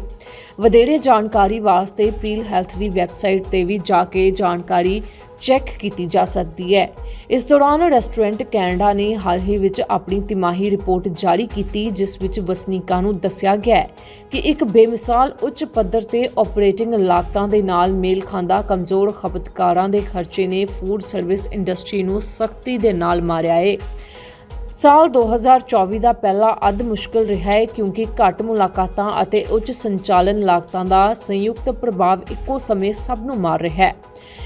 ਵਧੇਰੇ ਜਾਣਕਾਰੀ ਵਾਸਤੇ ਪੀਲ ਹੈਲਥ ਦੀ ਵੈਬਸਾਈਟ ਤੇ ਵੀ ਜਾ ਕੇ ਜਾਣਕਾਰੀ ਚੈੱਕ ਕੀਤੀ ਜਾ ਸਕਦੀ ਹੈ। ਇਸ ਦੌਰਾਨ ਰੈਸਟੋਰੈਂਟ ਕੈਨੇਡਾ ਨੇ ਹਾਲ ਹੀ ਵਿੱਚ ਆਪਣੀ ਤਿਮਾਹੀ ਰਿਪੋਰਟ ਜਾਰੀ ਕੀਤੀ, ਜਿਸ ਵਿੱਚ ਵਸਨੀਕਾਂ ਨੂੰ ਦੱਸਿਆ ਗਿਆ ਹੈ ਕਿ ਇੱਕ ਬੇਮਿਸਾਲ ਉੱਚ ਪੱਧਰ ਤੇ ਆਪਰੇਟਿੰਗ ਲਾਗਤਾਂ ਦੇ ਨਾਲ ਮੇਲ ਖਾਂਦਾ ਕਮਜ਼ੋਰ ਖਪਤਕਾਰਾਂ ਦੇ ਖਰਚੇ ਨੇ ਫੂਡ ਸਰਵਿਸ ਇੰਡਸਟਰੀ ਨੂੰ ਸਖਤੀ ਦੇ ਨਾਲ ਮਾਰਿਆ ਹੈ ਸਾਲ 2024 ਦਾ ਪਹਿਲਾ ਅੱਧ ਮੁਸ਼ਕਲ ਰਿਹਾ ਹੈ ਕਿਉਂਕਿ ਘੱਟ ਮੁਲਾਕਾਤਾਂ ਅਤੇ ਉੱਚ ਸੰਚਾਲਨ ਲਾਗਤਾਂ ਦਾ ਸੰਯੁਕਤ ਪ੍ਰਭਾਵ ਇੱਕੋ ਸਮੇਂ ਸਭ ਨੂੰ ਮਾਰ ਰਿਹਾ ਹੈ।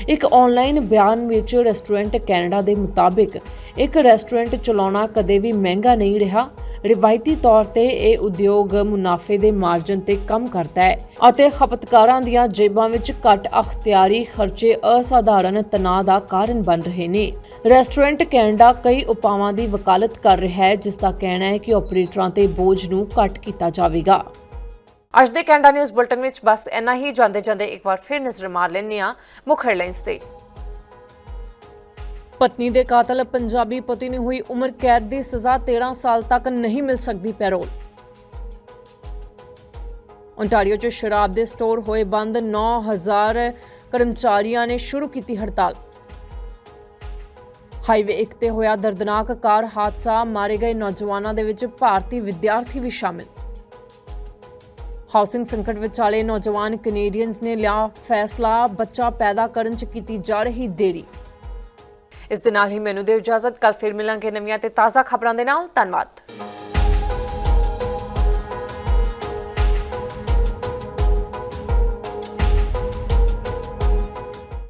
ਇੱਕ ਆਨਲਾਈਨ ਬਿਆਨ ਵਿੱਚ ਰੈਸਟੋਰੈਂਟ ਕੈਨੇਡਾ ਦੇ ਮੁਤਾਬਿਕ, ਇੱਕ ਰੈਸਟੋਰੈਂਟ ਚਲਾਉਣਾ ਕਦੇ ਵੀ ਮਹਿੰਗਾ ਨਹੀਂ ਰਿਹਾ। ਰਿਵਾਇਤੀ ਤੌਰ ਤੇ ਇਹ ਉਦਯੋਗ ਮੁਨਾਫੇ ਦੇ ਮਾਰਜਨ ਤੇ ਕੰਮ ਕਰਦਾ ਹੈ ਅਤੇ ਖਪਤਕਾਰਾਂ ਦੀਆਂ ਜੇਬਾਂ ਵਿੱਚ ਘੱਟ ਅਖਤਿਆਰੀ ਖਰਚੇ ਅਸਾਧਾਰਨ ਤਣਾਅ ਦਾ ਕਾਰਨ ਬਣ ਰਹੇ ਨੇ। ਰੈਸਟੋਰੈਂਟ ਕੈਨੇਡਾ ਕਈ ਉਪਾਵਾਂ ਦੀ ਵਕਾਲਤ ਕਰ ਰਿਹਾ ਹੈ, ਜਿਸ ਦਾ ਕਹਿਣਾ ਹੈ ਕਿ ਆਪਰੇਟਰਾਂ ਤੇ ਬੋਝ ਨੂੰ ਘੱਟ ਕੀਤਾ ਜਾਵੇਗਾ। ਅੱਜ ਦੇ ਕੈਨੇਡਾ ਨਿਊਜ਼ ਬੁਲਟਨ ਵਿੱਚ ਬਸ ਇੰਨਾ ਹੀ। ਜਾਂਦੇ ਜਾਂਦੇ ਇੱਕ ਵਾਰ ਫਿਰ ਨਜ਼ਰ ਮਾਰ ਲੈਂਦੇ ਹਾਂ ਮੁੱਖ ਹੈਡਲਾਈਨਸ ਤੇ। ਪਤਨੀ ਦੇ ਕਾਤਲ ਪੰਜਾਬੀ ਪਤੀ ਨੂੰ ਹੋਈ ਉਮਰ ਕੈਦ ਦੀ ਸਜ਼ਾ 13 ਸਾਲ ਤੱਕ ਨਹੀਂ ਮਿਲ ਸਕਦੀ ਪੈਰੋਲ। ਓਨਟਾਰੀਓ 'ਚ ਸ਼ਰਾਬ ਦੇ ਸਟੋਰ ਹੋਏ ਬੰਦ 9000 ਕਰਮਚਾਰੀਆਂ ਨੇ ਸ਼ੁਰੂ ਕੀਤੀ ਹੜਤਾਲ। ਹਾਈਵੇ 1 ਤੇ ਹੋਇਆ ਦਰਦਨਾਕ ਕਾਰ ਹਾਦਸਾ, ਮਾਰੇ ਗਏ ਨੌਜਵਾਨਾਂ ਦੇ ਵਿੱਚ ਭਾਰਤੀ ਵਿਦਿਆਰਥੀ ਵੀ ਸ਼ਾਮਿਲ। ਹਾਊਸਿੰਗ ਸੰਕਟ ਵਿਚਾਲੇ ਨੌਜਵਾਨ ਕੈਨੇਡੀਅਨਸ ਨੇ ਲਿਆ ਫੈਸਲਾ, ਬੱਚਾ ਪੈਦਾ ਕਰਨ 'ਚ ਕੀਤੀ ਜਾ ਰਹੀ ਦੇਰੀ। ਇਸ ਦੇ ਨਾਲ ਹੀ ਮੈਨੂੰ ਦੇ ਇਜਾਜ਼ਤ ਕੱਲ ਫਿਰ ਮਿਲਾਂਗੇ ਨਵੀਆਂ ਤੇ ਤਾਜ਼ਾ ਖਬਰਾਂ ਦੇ ਨਾਲ। ਧੰਨਵਾਦ।